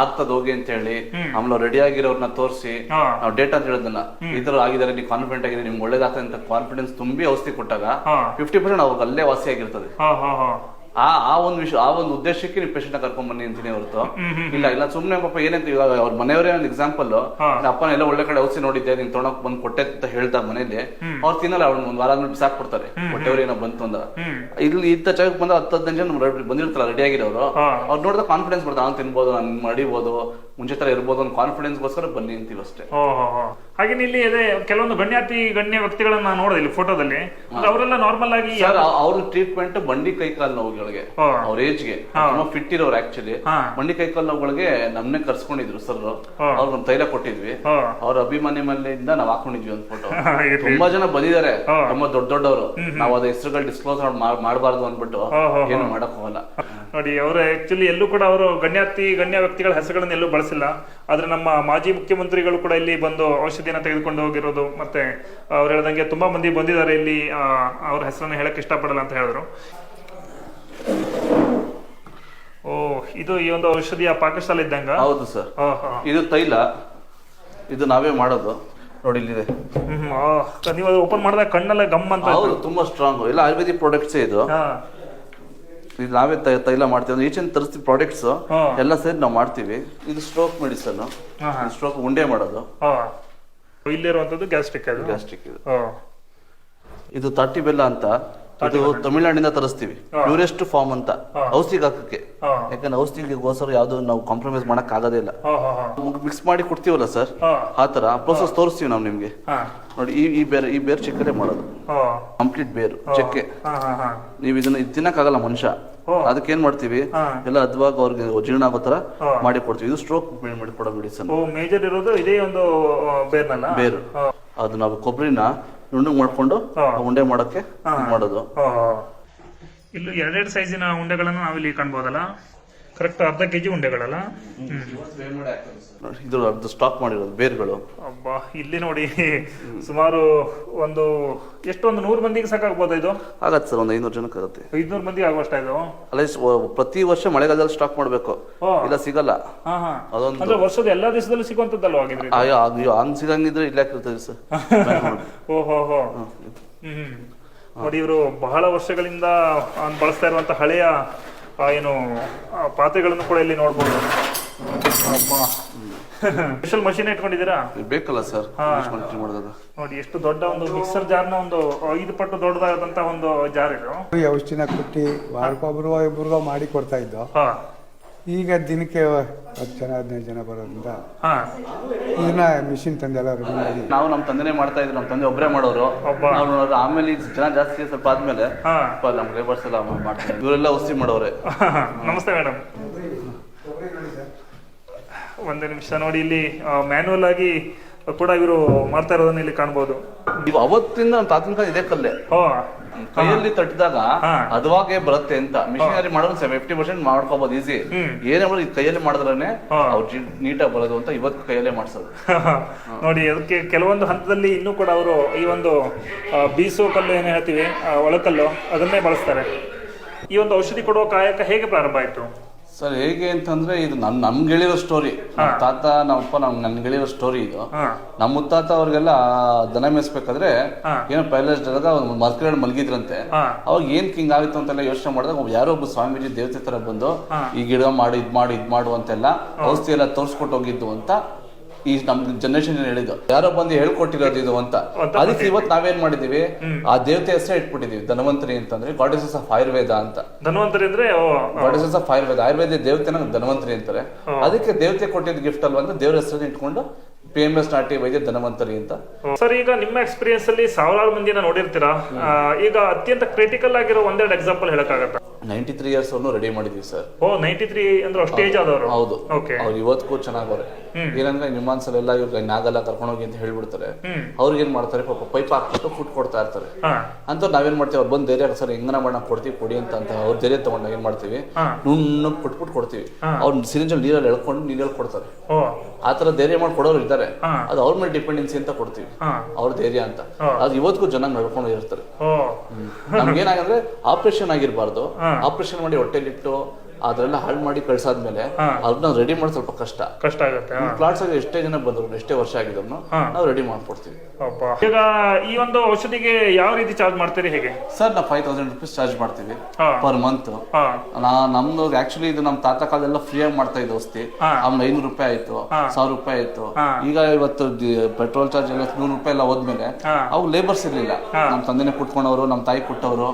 ಆಗ್ತದ ಹೋಗಿ ಅಂತ ಹೇಳಿ ಆಮೇಲೆ ರೆಡಿ ಆಗಿರೋರ್ನ ತೋರಿಸಿ ಹಾ. ನಾವು ಡೇಟ್ ಅಂತ ಹೇಳೋದನ್ನ ಈ ತರ ಆಗಿದ್ದಾರೆ ನೀವು ಕಾನ್ಫಿಡೆಂಟ್ ಆಗಿದೆ ನಿಮ್ಗೆ ಒಳ್ಳೇದಾಗ್ತದೆ ಅಂತ ಕಾನ್ಫಿಡೆನ್ಸ್ ತುಂಬಿ ಔಷಧಿ ಕೊಟ್ಟಾಗ ಹಾ. ಫಿಫ್ಟಿ ಪರ್ಸೆಂಟ್ ಅವ್ರಿಗೆ ಅಲ್ಲೇ ವಾಸಿಯಾಗಿರ್ತದೆ. ಆ ಆ ಒಂದು ವಿಷಯ ಆ ಒಂದು ಉದ್ದೇಶಕ್ಕೆ ನೀವು ಪೇಷಂಟ್ ಕರ್ಕೊಂಡ್ ಬನ್ನಿ ಅಂತೀನಿ ಹೊರತು. ಇಲ್ಲ ಇಲ್ಲ ಸುಮ್ನೆ ಪಾಪ ಏನಂತ ಇವಾಗ ಅವ್ರ ಮನೆಯವರೇ ಒಂದು ಎಕ್ಸಾಂಪಲ್ ಅಪ್ಪನ ಎಲ್ಲ ಒಳ್ಳೆ ಕಡೆ ಔಷಧಿ ನೋಡಿದ್ದೆ ನೀನ್ ತೊಗೊಂಡ್ ಬಂದ್ ಕೊಟ್ಟೆ ಅಂತ ಹೇಳ್ತಾ ಮನೇಲಿ ಅವ್ರು ತಿನ್ನಲ್ಲ ಅವ್ರು ಒಂದ್ ವಾರ ಆದ್ಮೇಲೆ ಬಿಸಾಕ್ ಕೊಡ್ತಾರೆ ಹೊಟ್ಟೆವ್ರ ಏನೋ ಬಂತು ಅಂದ. ಇಲ್ಲಿ ಇದ್ದ ಜಾಗಕ್ಕೆ ಬಂದ ಹತ್ತು ಹದಿನೈದು ಜನ ಬಂದಿರ್ತಾರ ರೆಡಿ ಆಗಿರೋರು. ಅವ್ರು ನೋಡಿದ್ರೆ ಕಾನ್ಫಿಡೆನ್ಸ್ ಬರ್ತಾರೆ ನಾನು ತಿನ್ಬೋದು ನಾನು ಮಡಿಬೋದು. ಮುಂಚೆ ತರ ಇರ್ಬೋದು ಒಂದು ಕಾನ್ಫಿಡೆನ್ಸ್ಗೋಸ್ಕರ ಬನ್ನಿ ಅಂತೀವಿ ಅಷ್ಟೇ. ಹಾಗೆ ಇಲ್ಲಿ ಅದೇ ಕೆಲವೊಂದು ಗಣ್ಯಾತಿ ಗಣ್ಯ ವ್ಯಕ್ತಿಗಳನ್ನ ನೋಡೋದು ಇಲ್ಲಿ ಫೋಟೋದಲ್ಲಿ ಅವರೆಲ್ಲ ನಾರ್ಮಲ್ ಆಗಿ ಸರ್ ಅವ್ರ ಟ್ರೀಟ್ಮೆಂಟ್ ಬಂಡಿ ಕೈ ಕಾಲು ನೋವುಗಳಿಗೆ. ಅವ್ರ ಏಜ್ಗೆ. ಫಿಟ್ ಇರೋರು ಆಕ್ಚುಲಿ ಬಂಡಿ ಕೈ ಕಾಲು ನೋವುಗಳಿಗೆ ನಮ್ನೆ ಕರ್ಸ್ಕೊಂಡಿದ್ರು ಸರ್ ಅವ್ರ. ಒಂದು ತೈಲ ಕೊಟ್ಟಿದ್ವಿ. ಅವ್ರ ಅಭಿಮಾನಿ ಮನೆಯಿಂದ ನಾವ್ ಹಾಕೊಂಡಿದ್ವಿ ಒಂದು ಫೋಟೋ ತುಂಬಾ ಜನ ಬಂದಿದ್ದಾರೆ. ತುಂಬಾ ದೊಡ್ಡ ದೊಡ್ಡವರು. ನಾವು ಅದ ಹೆಸರುಗಳು ಡಿಸ್ಕ್ಲೋಸ್ ಮಾಡಬಾರ್ದು ಅಂದ್ಬಿಟ್ಟು ಏನು ಮಾಡಕ್ ಹೋಗಲ್ಲ. ನೋಡಿ ಅವರು ಆಕ್ಚುಲಿ ಎಲ್ಲೂ ಕೂಡ ಅವರು ಗಣ್ಯಾತಿ ಗಣ್ಯ ವ್ಯಕ್ತಿಗಳ ಹೆಸರುಗಳನ್ನ ಎಲ್ಲೂ ಬಳಸಿಲ್ಲ. ಆದ್ರೆ ನಮ್ಮ ಮಾಜಿ ಮುಖ್ಯಮಂತ್ರಿಗಳು ಕೂಡ ಇಲ್ಲಿ ಬಂದು ಔಷಧಿಯನ್ನ ತೆಗೆದುಕೊಂಡು ಹೋಗಿರೋದು ಮತ್ತೆ ಅವ್ರು ಹೇಳ್ದಂಗೆ ತುಂಬಾ ಮಂದಿ ಬಂದಿದ್ದಾರೆ ಇಲ್ಲಿ ಅವ್ರ ಹೆಸರನ್ನ ಹೇಳಕ್ಕೆ ಇಷ್ಟಪಡಲ್ಲ ಅಂತ ಹೇಳಿದ್ರು. ಓ ಇದು ಈ ಒಂದು ಔಷಧಿಯ ಪಾಕಶಾಲೆ ಇದ್ದಂಗ? ಹೌದು ಸರ್. ಇದು ತೈಲ. ಇದು ನಾವೇ ಮಾಡೋದು. ನೋಡಿ ಇಲ್ಲಿದೆ. ನೀವು ಓಪನ್ ಮಾಡಿದಾಗ ಕಣ್ಣೆಲ್ಲ ಗಮ್ ಅಂತ ಹೌದು ತುಂಬಾ ಸ್ಟ್ರಾಂಗ್ ಎಲ್ಲ ಆಯುರ್ವೇದಿಕ್ ಪ್ರಾಡಕ್ಟ್ಸ್ ಇದು. ಹಾ. ಇದು ನಾವೇ ತೈಲ ಮಾಡ್ತೀವಿ ಈಚಿನ ತರಿಸ್ತೀವಿ ಪ್ರಾಡಕ್ಟ್ಸ್. ಎಲ್ಲ ಸೇರಿ ನಾವು ಮಾಡ್ತೀವಿ. ಇದು ಸ್ಟ್ರೋಕ್ ಮೆಡಿಸನ್. ಸ್ಟ್ರೋಕ್ ಉಂಡೆ ಮಾಡೋದು. ಇಲ್ಲಿರುವಂತದ್ದು ಗ್ಯಾಸ್ಟ್ರಿಕ್ ಗ್ಯಾಸ್ಟ್ರಿಕ್ ಇದು. ಇದು ತಟ್ಟಿ ಬೆಲ್ಲ ಅಂತ ಇದು ತಮಿಳ್ನಾಡಿಂದ ತರಿಸ್ತೀವಿ. ಪ್ಯೂರೆಸ್ಟ್ ಫಾರ್ಮ್ ಅಂತ. ಔಷಧಿಗೆ ಹಾಕಕ್ಕೆ. ಯಾಕಂದ್ರೆ ಔಷಧಿಗೋಸ್ಕರ ಯಾವ್ದು ನಾವು ಕಾಂಪ್ರಮೈಸ್ ಮಾಡಕ್ ಆಗೋದೇ ಇಲ್ಲ. ಹಾ ಹಾ ಹಾ. ಮಿಕ್ಸ್ ಮಾಡಿ ಕೊಡ್ತೀವಲ್ಲ ಸರ್? ಆತರ ಆ ತರ ಪ್ರೋಸೆಸ್ ತೋರಿಸ್ತೀವಿ ನಾವು ನಿಮ್ಗೆ. ನೋಡಿ ಈ ಈ ಬೇರೆ ಈ ಬೇರೆ ಚಕ್ಕರೆ ಮಾಡೋದು. ಕಂಪ್ಲೀಟ್ ಬೇರು ಚೆಕ್ಕೆ. ನೀವು ಇದನ್ನ ಇದ್ ತಿನ್ನಕ್ಕಾಗಲ್ಲ ಮನುಷ್ಯ. ಅದಕ್ಕೆ ಏನ್ ಮಾಡ್ತೀವಿ? ಎಲ್ಲ ಅದ್ವಾಗ ಅವ್ರಿಗೆ ಜೀರ್ಣ ಆಗೋ ತರ ಮಾಡಿ ಕೊಡ್ತೀವಿ. ಇದು ಸ್ಟ್ರೋಕ್ ಮಾಡಿ ಕೊಡೋ ಮೆಡಿಸನ್ ಮೇಜರ್ ಇರೋದು ಇದೇ ಒಂದು ಬೇರು. ನಾವು ಕೊಬ್ಬರಿನ ನುಣ್ಣಗ್ ಮಾಡ್ಕೊಂಡು. ಉಂಡೆ ಮಾಡೋಕೆ ಮಾಡೋದು. ಇಲ್ಲೂ ಎರಡೆರಡು ಸೈಜಿನ ಉಂಡೆಗಳನ್ನು ನಾವಿಲ್ಲಿ ಕಾಣ್ಬೋದಲ್ಲ? ಕರೆಕ್ಟ್ ಅರ್ಧ ಕೆಜಿ ಉಂಡೆಗಳಲ್ಲ? ಇದು ಅರ್ಧ ಸ್ಟಾಕ್ ಮಾಡಿರೋದು ಬೇರ್ಗಳು. ಅಬ್ಬಾ ಇಲ್ಲಿ ನೋಡಿ. ಸುಮಾರು ಒಂದು ಎಷ್ಟು ಒಂದು ನೂರು ಮಂದಿಗೆ ಸಾಕಾಗ್ಬೋದು ಇದು? ಆಗತ್ತೆ ಸರ್ ಒಂದು ಐನೂರು ಜನಕ್ಕೆ ಆಗುತ್ತೆ. ಐದ್ನೂರು ಮಂದಿ ಆಗುವಷ್ಟ ಇದು? ಅಲ್ಲ ಪ್ರತಿ ವರ್ಷ ಮಳೆಗಾಲದಲ್ಲಿ ಸ್ಟಾಕ್ ಮಾಡಬೇಕು. ಇಲ್ಲ ಸಿಗಲ್ಲ. ಹಾ ಹಾ. ಅದೊಂದು ಅಂದ್ರೆ ವರ್ಷದ ಎಲ್ಲಾ ದಿವಸದಲ್ಲೂ ಸಿಗುವಂತದ್ದಲ್ಲ ಆಗಿದ್ರೆ ಇದು? ಅಯ್ಯೋ ಅಯ್ಯೋ ಹಂಗ್ ಸಿಗಂಗಿದ್ರೆ ಇಲ್ಲ ಇರ್ತದೆ ಸರ್. ಓಹೋ ಹೋ. ಹೋ ಹ್ಮ್ ಹ್ಮ್. ನೋಡಿ ಇವರು ಬಹಳ ವರ್ಷಗಳಿಂದ ಬಳಸ್ತಾ ಇರುವಂತ ಹಳೆಯ ಏನು ಪಾತ್ರೆಗಳನ್ನು ಕೂಡ ಇಲ್ಲಿ ನೋಡ್ಬೋದು. ಸ್ಪೆಷಲ್ ಮಷೀನ್ ಇಟ್ಕೊಂಡಿದ್ದೀರಾ? ಬೇಕಲ್ಲ ಸರ್ ನೋಡಿ ಎಷ್ಟು ದೊಡ್ಡ ಒಂದು ಮಿಕ್ಸರ್ ಜಾರ್ನ ಒಂದು ಐದು ಪಟ್ಟು ದೊಡ್ಡದಾದಂತ ಒಂದು ಜಾರ್ ಇದು. ಈ ಔಷಧಿನ ಕೊಟ್ಟು ವಾರಕ್ಕೊಬ್ರು ಇಬ್ರಿಗೋ ಮಾಡಿ ಕೊಡ್ತಾ ಇದ್ದೋ. ಹಾ. ಈಗ ದಿನಕ್ಕೆ ಹತ್ತು ಜನ ಹದಿನೈದು ಜನ ಬರೋದ್ರಿಂದ ಹಾ. ಇದನ್ನ ಮಿಷಿನ್ ತಂದೆಲ್ಲ ರೆಡಿ ಮಾಡಿ. ನಾವು ನಮ್ಮ ತಂದೆನೇ ಮಾಡ್ತಾ ಇದ್ರು ನಮ್ಮ ತಂದೆ ಒಬ್ಬರೇ ಮಾಡೋರು. ಒಬ್ಬ. ನಾವು ನೋಡಿದ್ರೆ ಆಮೇಲೆ ಜನ ಜಾಸ್ತಿ ಸ್ವಲ್ಪ ಆದ್ಮೇಲೆ ಹಾ. ಸ್ವಲ್ಪ ನಮ್ಮ ಲೇಬರ್ಸ್ ಎಲ್ಲ ಮಾಡ್ತಾರೆ ಇವರೆಲ್ಲ ಔಷಧಿ ಮಾಡೋರೆ. ನಮಸ್ತೆ ಮೇಡಮ್ ಒಂದು ನಿಮಿಷ ನೋಡಿ ಇಲ್ಲಿ ಮ್ಯಾನ್ಯಲ್ ಆಗಿ ಕೂಡ ಇವರು ಮಾಡ್ತಾ ಇರೋದನ್ನ ಇಲ್ಲಿ ಕಾಣ್ಬೋದು. ಇದು ಅವತ್ತಿಂದ ನಮ್ಮ ತಾತನ ಕಾಲ ಇದೇ ಕಲ್ಲೇ. ಓ ಕೈಯಲ್ಲಿ ತಟ್ಟಿದಾಗ ಅದುವಾಗೆ ಬರುತ್ತೆ ಅಂತ. ಮಿಷಿನರಿ ಮಾಡೋದು ಫಿಫ್ಟಿ ಪರ್ಸೆಂಟ್ ಮಾಡ್ಕೋಬಹುದು ಈಸಿ. ಏನೇ ಮಾಡೋದು ಈ ಕೈಯಲ್ಲಿ ಮಾಡಿದ್ರೆ. ಅವ್ರು ನೀಟಾಗಿ ಬರೋದು ಅಂತ ಇವತ್ತು ಕೈಯಲ್ಲೇ ಮಾಡಿಸೋದು. ನೋಡಿ ಅದಕ್ಕೆ ಕೆಲವೊಂದು ಹಂತದಲ್ಲಿ ಇನ್ನೂ ಕೂಡ ಅವರು ಈ ಒಂದು ಬೀಸೋ ಕಲ್ಲು ಏನು ಹೇಳ್ತೀವಿ ಆ, ಒಳಕಲ್ಲು ಅದನ್ನೇ ಬಳಸ್ತಾರೆ. ಈ ಒಂದು ಔಷಧಿ ಕೊಡುವ ಕಾಯಕ ಹೇಗೆ ಪ್ರಾರಂಭ ಆಯ್ತು? ಸರ್ ಹೇಗೆ ಅಂತಂದ್ರೆ ಇದು ನನ್ ನಮ್ಗೆ ಹೇಳಿರೋ ಸ್ಟೋರಿ ತಾತ ನಮ್ಮಪ್ಪ ನಮ್ ನನ್ಗೆ ಹೇಳಿರೋ ಸ್ಟೋರಿ ಇದು. ನಮ್ಮ ಮುತ್ತಾತ ಅವ್ರಿಗೆಲ್ಲ ದನ ಮೇಯಿಸ್ಬೇಕಾದ್ರೆ. ಏನೋ ಪ್ಯಾಲೇಸ್ ಜಾಗದಾಗ ಮರ್ಕಡೆ ಮಲಗಿದ್ರಂತೆ. ಅವಾಗ ಏನ್ ಕಿಂಗ್ ಆಗಿತ್ತು ಅಂತೆಲ್ಲ ಯೋಚನೆ ಮಾಡಿದಾಗ ಯಾರೋ ಒಬ್ಬ ಸ್ವಾಮೀಜಿ ದೇವತೆ ತರ ಬಂದು ಈ ಗಿಡ ಮಾಡಿ ಇದ್ ಮಾಡಿ ಇದ್ ಮಾಡು ಅಂತೆಲ್ಲ ಔಷಧಿ ಎಲ್ಲ ತೋರ್ಸ್ಕೊಟ್ಟು ಹೋಗಿದ್ದು ಅಂತ ಈ ನಮ್ ಜನರೇಷನ್ ಹೇಳಿದ್ದು? ಯಾರೋ ಬಂದು ಹೇಳ್ಕೊಟ್ಟಿರೋದು ಇದು ಅಂತ. ಅದಕ್ಕೆ ಇವತ್ತು ನಾವೇನ್ ಮಾಡಿದೀವಿ? ಆ ದೇವತೆ ಹೆಸರೇ ಇಟ್ಬಿಟ್ಟಿದೀವಿ ಧನ್ವಂತರಿ ಅಂತಂದ್ರೆ ಗಾಡೆಸಸ್ ಆಫ್ ಆಯುರ್ವೇದ ಅಂತ. ಧನ್ವಂತರಿ ಅಂದ್ರೆ ಗಾಡೆಸಸ್ ಆಫ್ ಆಯುರ್ವೇದ ಆಯುರ್ವೇದ ದೇವತೆನ ಧನ್ವಂತರಿ ಅಂತಾರೆ. ಅದಕ್ಕೆ ದೇವತೆ ಕೊಟ್ಟಿದ್ದ ಗಿಫ್ಟ್ ಅಲ್ವಾ ಅಂತ ದೇವ್ರ ಹೆಸರನ್ನ ಇಟ್ಕೊಂಡು ಪಿ ಎಂ ಎಸ್ ನಾಟಿ ವೈದ್ಯ ಧನವಂತರಿ ಅಂತ. ಸರ್ ಈಗ ನಿಮ್ಮ ಎಕ್ಸ್ಪೀರಿಯನ್ಸ್ ಅಲ್ಲಿ ಸಾವಿರಾರು ಮಂದಿನ ನೋಡಿರ್ತೀರಾ? ಈಗ ಅತ್ಯಂತ ಕ್ರಿಟಿಕಲ್ ಆಗಿರೋ ಒಂದೆರಡು ಎಕ್ಸಾಂಪಲ್ ಹೇಳಕ್ಕಾಗತ್ತಾ? ನೈಂಟಿ ತ್ರೀ ಇಯರ್ಸ್ ಅವ್ರನ್ನು ರೆಡಿ ಮಾಡಿದೀವಿ ಸರ್ ಓ ನೈಂಟಿ ತ್ರೀ ಅಂದ್ರೆ ಅಷ್ಟು ಏಜ್ ಆದವರು. ಹೌದು. ಓಕೆ ಅವ್ರು ಇವತ್ತಿಗೂ ಚೆನ್ನಾಗವ್ರೆ ಏನಂದ್ರೆ ನಿಮ್ಮಾನ್ಸಲೆಲ್ಲ ಇವ್ರ ನಾಗಲ್ಲ ಕರ್ಕೊಂಡೋಗಿ ಅಂತ ಹೇಳ್ಬಿಡ್ತಾರೆ. ಅವ್ರಿಗೆ ಏನ್ ಮಾಡ್ತಾರೆ? ಪಾಪ ಪೈಪ್ ಹಾಕ್ಬಿಟ್ಟು ಫುಡ್ ಕೊಡ್ತಾ ಇರ್ತಾರೆ. ಅಂತ ನಾವೇನ್ ಮಾಡ್ತೀವಿ? ಅವ್ರು ಬಂದು ಧೈರ್ಯ ಸರ್ ಇಂಗನ ಬಣ್ಣ ಕೊಡ್ತೀವಿ ಕೊಡಿ ಅಂತ ಅಂತ ಅವ್ರ ಧೈರ್ಯ ತಗೊಂಡಾಗ ಏನ್ ಮಾಡ್ತೀವಿ? ನುಣ್ಣ ಕೊಟ್ಬಿಟ್ಟು ಕೊಡ್ತೀವಿ. ಅವ್ರ ಸಿರಿಂಜಲ್ಲಿ ನೀರಲ್ಲಿ ಎಳ್ಕೊಂಡು ನೀರಲ್ಲಿ ಕೊಡ್ತಾರೆ. ಆತರ ಆ ತರ ಧೈರ್ಯ ಮಾಡಿ ಕೊಡೋರು ಇದ್ದಾರೆ. ಅದು ಅವ್ರ ಮೇಲೆ ಡಿಪೆಂಡೆನ್ಸಿ ಅಂತ ಕೊಡ್ತೀವಿ. ಅವ್ರ ಧೈರ್ಯ ಅಂತ. ಅದು ಇವತ್ತಿಗೂ ಜನ ನಡ್ಕೊಂಡು ಇರ್ತಾರೆ. ನಮ್ಗೆ ನಮ್ಗೇನಾಗಂದ್ರೆ ಆಪರೇಷನ್ ಆಗಿರ್ಬಾರ್ದು. ಆಪರೇಷನ್ ಮಾಡಿ ಹೊಟ್ಟೆಲಿಟ್ಟು ಅದರೆಲ್ಲ ಹಾಳು ಮಾಡಿ ಕಳ್ಸಾದ್ಮೇಲೆ. ಅದನ್ನ ರೆಡಿ ಮಾಡಿ ಸ್ವಲ್ಪ ಕಷ್ಟ. ಕಷ್ಟ ಆಗುತ್ತೆ. ಪ್ಲಾಟ್ಸ್ ಆಗಿ ಎಷ್ಟೇ ಜನ ಬಂದ್ರು ಎಷ್ಟೇ ವರ್ಷ ಆಗಿದ್ರು. ನಾವು ರೆಡಿ ಮಾಡ್ಕೊಡ್ತೀವಿ. ಈಗ ಈ ಒಂದು ಔಷಧಿಗೆ ಯಾವ ರೀತಿ ಚಾರ್ಜ್ ಮಾಡ್ತೀರಿ ಹೇಗೆ? ಸರ್ ನಾವು ಫೈವ್ ತೌಸಂಡ್ ರುಪೀಸ್ ಚಾರ್ಜ್ ಮಾಡ್ತೀವಿ. ಪರ್ ಮಂತ್ ನಾ ನಮ್ದು ಆಕ್ಚುಲಿ ಇದು ನಮ್ಮ ತಾತ ಕಾಲದೆಲ್ಲ ಫ್ರೀ ಆಗಿ ಮಾಡ್ತಾ ಇದ್ದ ಔಷಧಿ. ಅವ್ನ ಆಮೇಲೆ ಐನೂರು ರೂಪಾಯಿ ಆಯ್ತು ಸಾವಿರ ರೂಪಾಯಿ ಆಯ್ತು. ಈಗ ಇವತ್ತು ಪೆಟ್ರೋಲ್ ಚಾರ್ಜ್ ಎಲ್ಲ ನೂರು ರೂಪಾಯಿ ಎಲ್ಲ ಹೋದ್ಮೇಲೆ ಮೇಲೆ ಅವು ಲೇಬರ್ಸ್ ಇರ್ಲಿಲ್ಲ. ನಮ್ಮ ತಂದೆನೆ ಕುಟ್ಕೊಂಡವರು ನಮ್ಮ ತಾಯಿ ಕುಟ್ಟವರು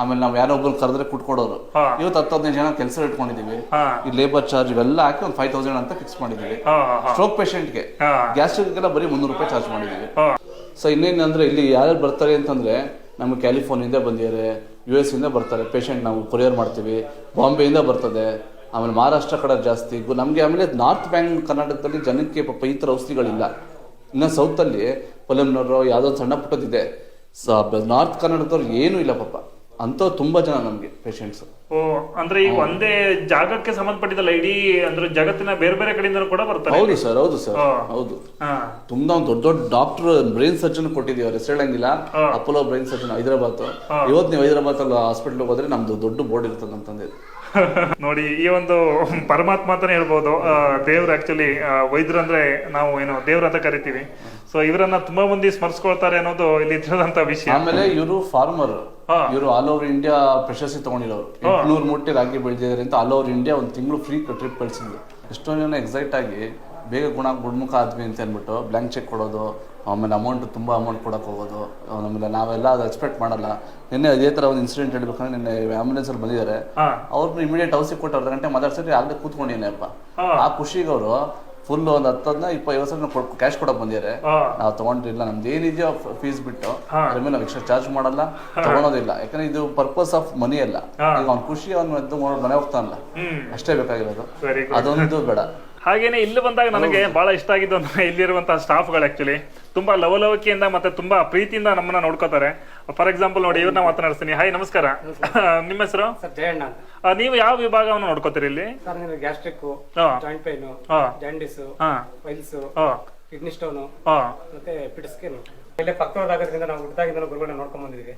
ಆಮೇಲೆ ನಾವ್ ಯಾರೋ ಒಬ್ಬರು ಕರೆದ್ರೆ ಕುಟ್ಕೊಡೋರು. ಇವತ್ತು ಹತ್ತು ಹದಿನೈದು ಜನ ಕೆಲಸ ಇಟ್ಕೊಂಡಿದೀವಿ ಈ ಲೇಬರ್ ಚಾರ್ಜ್ ಇವೆಲ್ಲ ಹಾಕಿ ಒಂದು ಫೈವ್ ತೌಸಂಡ್ ಅಂತ ಫಿಕ್ಸ್ ಮಾಡಿದೀವಿ ಸ್ಟ್ರೋಕ್ ಪೇಷಂಟ್ಗೆ ಗೆ. ಗ್ಯಾಸ್ಟ್ರಿಕ್ಗೆಲ್ಲ ಬರೀ ಮುನ್ನೂರು ರೂಪಾಯಿ ಚಾರ್ಜ್ ಮಾಡಿದೀವಿ ಸೊ ಇನ್ನೇನಂದ್ರೆ ಇಲ್ಲಿ ಯಾರ್ಯಾರು ಬರ್ತಾರೆ ಅಂತಂದ್ರೆ ನಮ್ಮ ಕ್ಯಾಲಿಫೋರ್ನಿಯಿಂದ ಬಂದಿದ್ದಾರೆ ಯು ಎಸ್ ಇಂದ ಬರ್ತಾರೆ. ಪೇಷಂಟ್ ನಾವು ಕೊರಿಯರ್ ಮಾಡ್ತೀವಿ. ಬಾಂಬೆಯಿಂದ ಬರ್ತದೆ. ಆಮೇಲೆ ಮಹಾರಾಷ್ಟ್ರ ಕಡೆ ಜಾಸ್ತಿ. ನಮಗೆ ನಮ್ಗೆ ಆಮೇಲೆ ನಾರ್ತ್ ಬ್ಯಾಂಕ್ ಕರ್ನಾಟಕದಲ್ಲಿ ಜನಕ್ಕೆ ಪಾಪ ಈ ಥರ ಔಷಧಿಗಳಿಲ್ಲ. ಇನ್ನು ಸೌತಲ್ಲಿ ಅಲ್ಲಿ ಯಾವುದೋ ಯಾವ್ದೋ ಸಣ್ಣ ಪುಟ್ಟದಿದೆ ನಾರ್ತ್ ಕರ್ನಾಟಕದವ್ರು ಏನೂ ಇಲ್ಲ ಪಾಪ. ಅಂಥವ್ರು ತುಂಬಾ ಜನ ನಮಗೆ ಪೇಷಂಟ್ಸ್ ಓ ಅಂದ್ರೆ ಈಗ ಒಂದೇ ಜಾಗಕ್ಕೆ ಸಂಬಂಧಪಟ್ಟಿದ್ದಲ್ಲ ಇಡೀ ಅಂದ್ರೆ ಜಗತ್ತಿನ ಬೇರೆ ಬೇರೆ ಕಡೆಯಿಂದ ಕೂಡ ಬರ್ತಾರೆ. ಹೌದು ಸರ್ ಹೌದು ಸರ್ ಹೌದು. ಹಾ. ತುಂಬಾ ಒಂದು ದೊಡ್ಡ ದೊಡ್ಡ ಡಾಕ್ಟರ್ ಬ್ರೈನ್ ಸರ್ಜನ್ ಕೊಟ್ಟಿದೀವಿ ಅವ್ರ ಹೆಸರಿಡಂಗಿಲ್ಲ ಹೇಳಂಗಿಲ್ಲ. Apollo brain surgeon Hyderabad. ಇವತ್ತು ನೀವು ಹೈದರಾಬಾದ್ ಅಲ್ಲಿ ಹಾಸ್ಪಿಟಲ್ ಹೋದ್ರೆ ನಮ್ದು ದೊಡ್ಡ ಬೋರ್ಡ್ ಇರ್ತದೆ ಅಂತಂದ್ರೆ ನೋಡಿ ಈ ಒಂದು ಪರಮಾತ್ಮ ಅಂತಾನೆ ಹೇಳ್ಬೋದು. ದೇವ್ರ ದೇವ್ರು ಆಕ್ಚುಲಿ ವೈದ್ಯರು ಅಂದ್ರೆ ನಾವು ಏನು ದೇವ್ರ ಅಂತ ಕರಿತೀವಿ. ಸೊ ಇವರನ್ನ ತುಂಬಾ ಮಂದಿ ಸ್ಮರಿಸ್ಕೊಳ್ತಾರೆ ಅನ್ನೋದು ಇಲ್ಲಿ ತಿಳಿದಂತ ವಿಷಯ. ಆಮೇಲೆ ಇವರು ಫಾರ್ಮರ್. ಇವರು ಆಲ್ ಓವರ್ ಇಂಡಿಯಾ ಪ್ರಶಸ್ತಿ ತಗೊಂಡಿರೋರು. ಎಂಟ್ನೂರು ಮೂಟೆ ರಾಗಿ ಬೆಳೆದಿದ್ದಾರೆ ಅಂತ ಆಲ್ ಓವರ್ ಇಂಡಿಯಾ ಒಂದು ತಿಂಗಳು ಫ್ರೀ ಟ್ರಿಪ್ ಕಳಿಸಿದ್ರು. ಎಷ್ಟೊಂದು ಜನ ಎಕ್ಸೈಟ್ ಆಗಿ ಬೇಗ ಗುಣ ಗುಣಮುಖ ಆದ್ವಿ ಅಂತ ಅಂದ್ಬಿಟ್ಟು ಬ್ಲ್ಯಾಂಕ್ ಚೆಕ್ ಕೊಡೋದು ಆಮೇಲೆ ಅಮೌಂಟ್ ತುಂಬ ಅಮೌಂಟ್ ಕೊಡಕ್ಕೆ ಹೋಗೋದು ಆಮೇಲೆ ನಾವೆಲ್ಲ ಅದು ಎಕ್ಸ್ಪೆಕ್ಟ್ ಮಾಡಲ್ಲ. ನಿನ್ನೆ ಅದೇ ಥರ ಒಂದು ಇನ್ಸಿಡೆಂಟ್ ಹೇಳ್ಬೇಕಂದ್ರೆ ನಿನ್ನೆ ಆಂಬುಲೆನ್ಸಲ್ಲಿ ಬಂದಿದ್ದಾರೆ. ಹಾ. ಅವ್ರನ್ನ ಇಮಿಡಿಯೇಟ್ ಹೌಸಿಗೆ ಕೊಟ್ಟು ಅರ್ಧ ಗಂಟೆ ಮಾತಾಡ್ಸಿದ್ರೆ ಆಗಲೇ ಕೂತ್ಕೊಂಡಿನಪ್ಪ ಆ ಖುಷಿಗೆ ಅವರು ಫುಲ್ ಒಂದು ಹತ್ತದ್ನ ಇಪ್ಪತ್ತು ಸಾವಿರ ಕ್ಯಾಶ್ ಕೊಡಕ್ ಬಂದಿದ್ದಾರೆ. ನಾವು ತಗೊಂಡಿಲ್ಲ ನಮ್ದು ಏನಿದೆಯೋ ಫೀಸ್ ಬಿಟ್ಟು. ಅದ್ರ ಮೇಲೆ ನಾವು ಎಕ್ಸ್ಟ್ರಾ ಚಾರ್ಜ್ ಮಾಡಲ್ಲ ತಗೊಳೋದಿಲ್ಲ. ಯಾಕಂದ್ರೆ ಇದು ಪರ್ಪಸ್ ಆಫ್ ಮನಿ ಅಲ್ಲ. ಈಗ ಅವ್ನ ಖುಷಿ ಅವ್ನು ಮನೆ ಹೋಗ್ತಾನಲ್ಲ. ಅಷ್ಟೇ ಬೇಕಾಗಿರೋದು. ಅದೊಂದು ಬೇಡ. ಹಾಗೇನೆ ಇಲ್ಲಿ ಬಂದಾಗ ನನಗೆ ಬಹಳ ಇಷ್ಟ ಆಗಿದ್ದು ಅಂದ್ರೆ ಇಲ್ಲಿರುವಂತಹ ಸ್ಟಾಫ್ಗಳು ಆಕ್ಚುಲಿ ತುಂಬಾ ಲವಲವಿಕೆಯಿಂದ ಮತ್ತೆ ತುಂಬಾ ಪ್ರೀತಿಯಿಂದ ನಮ್ಮನ್ನ ನೋಡ್ಕೋತಾರೆ. ಫಾರ್ ಎಕ್ಸಾಂಪಲ್ ನೋಡಿ ಇವ್ರನ್ನ ಮಾತನಾಡಿಸ್ತೀನಿ. ಹಾಯ್ ನಮಸ್ಕಾರ. ನಿಮ್ಮ ಹೆಸರು? ನೀವು ಯಾವ ವಿಭಾಗವನ್ನು ನೋಡ್ಕೋತೀರಿ ಇಲ್ಲಿ? ಗ್ಯಾಸ್ಟ್ರಿಕ್. Joint pain. ಜಾಂಡಿಸ್ ಹಾ. ಕಿಡ್ನಿ ಸ್ಟೋನ್ ಮತ್ತೆ ಪಿಟ್ ಸ್ಕಿನ್ ಇಲ್ಲೇ ಪಕ್ಕದವರಾಗೋದ್ರಿಂದ ನಾವು ಹುಟ್ಟಾಗಿಂದ ಗುರುಗಳನ್ನ ನೋಡ್ಕೊಂಡ್ ಬಂದಿದ್ದೀವಿ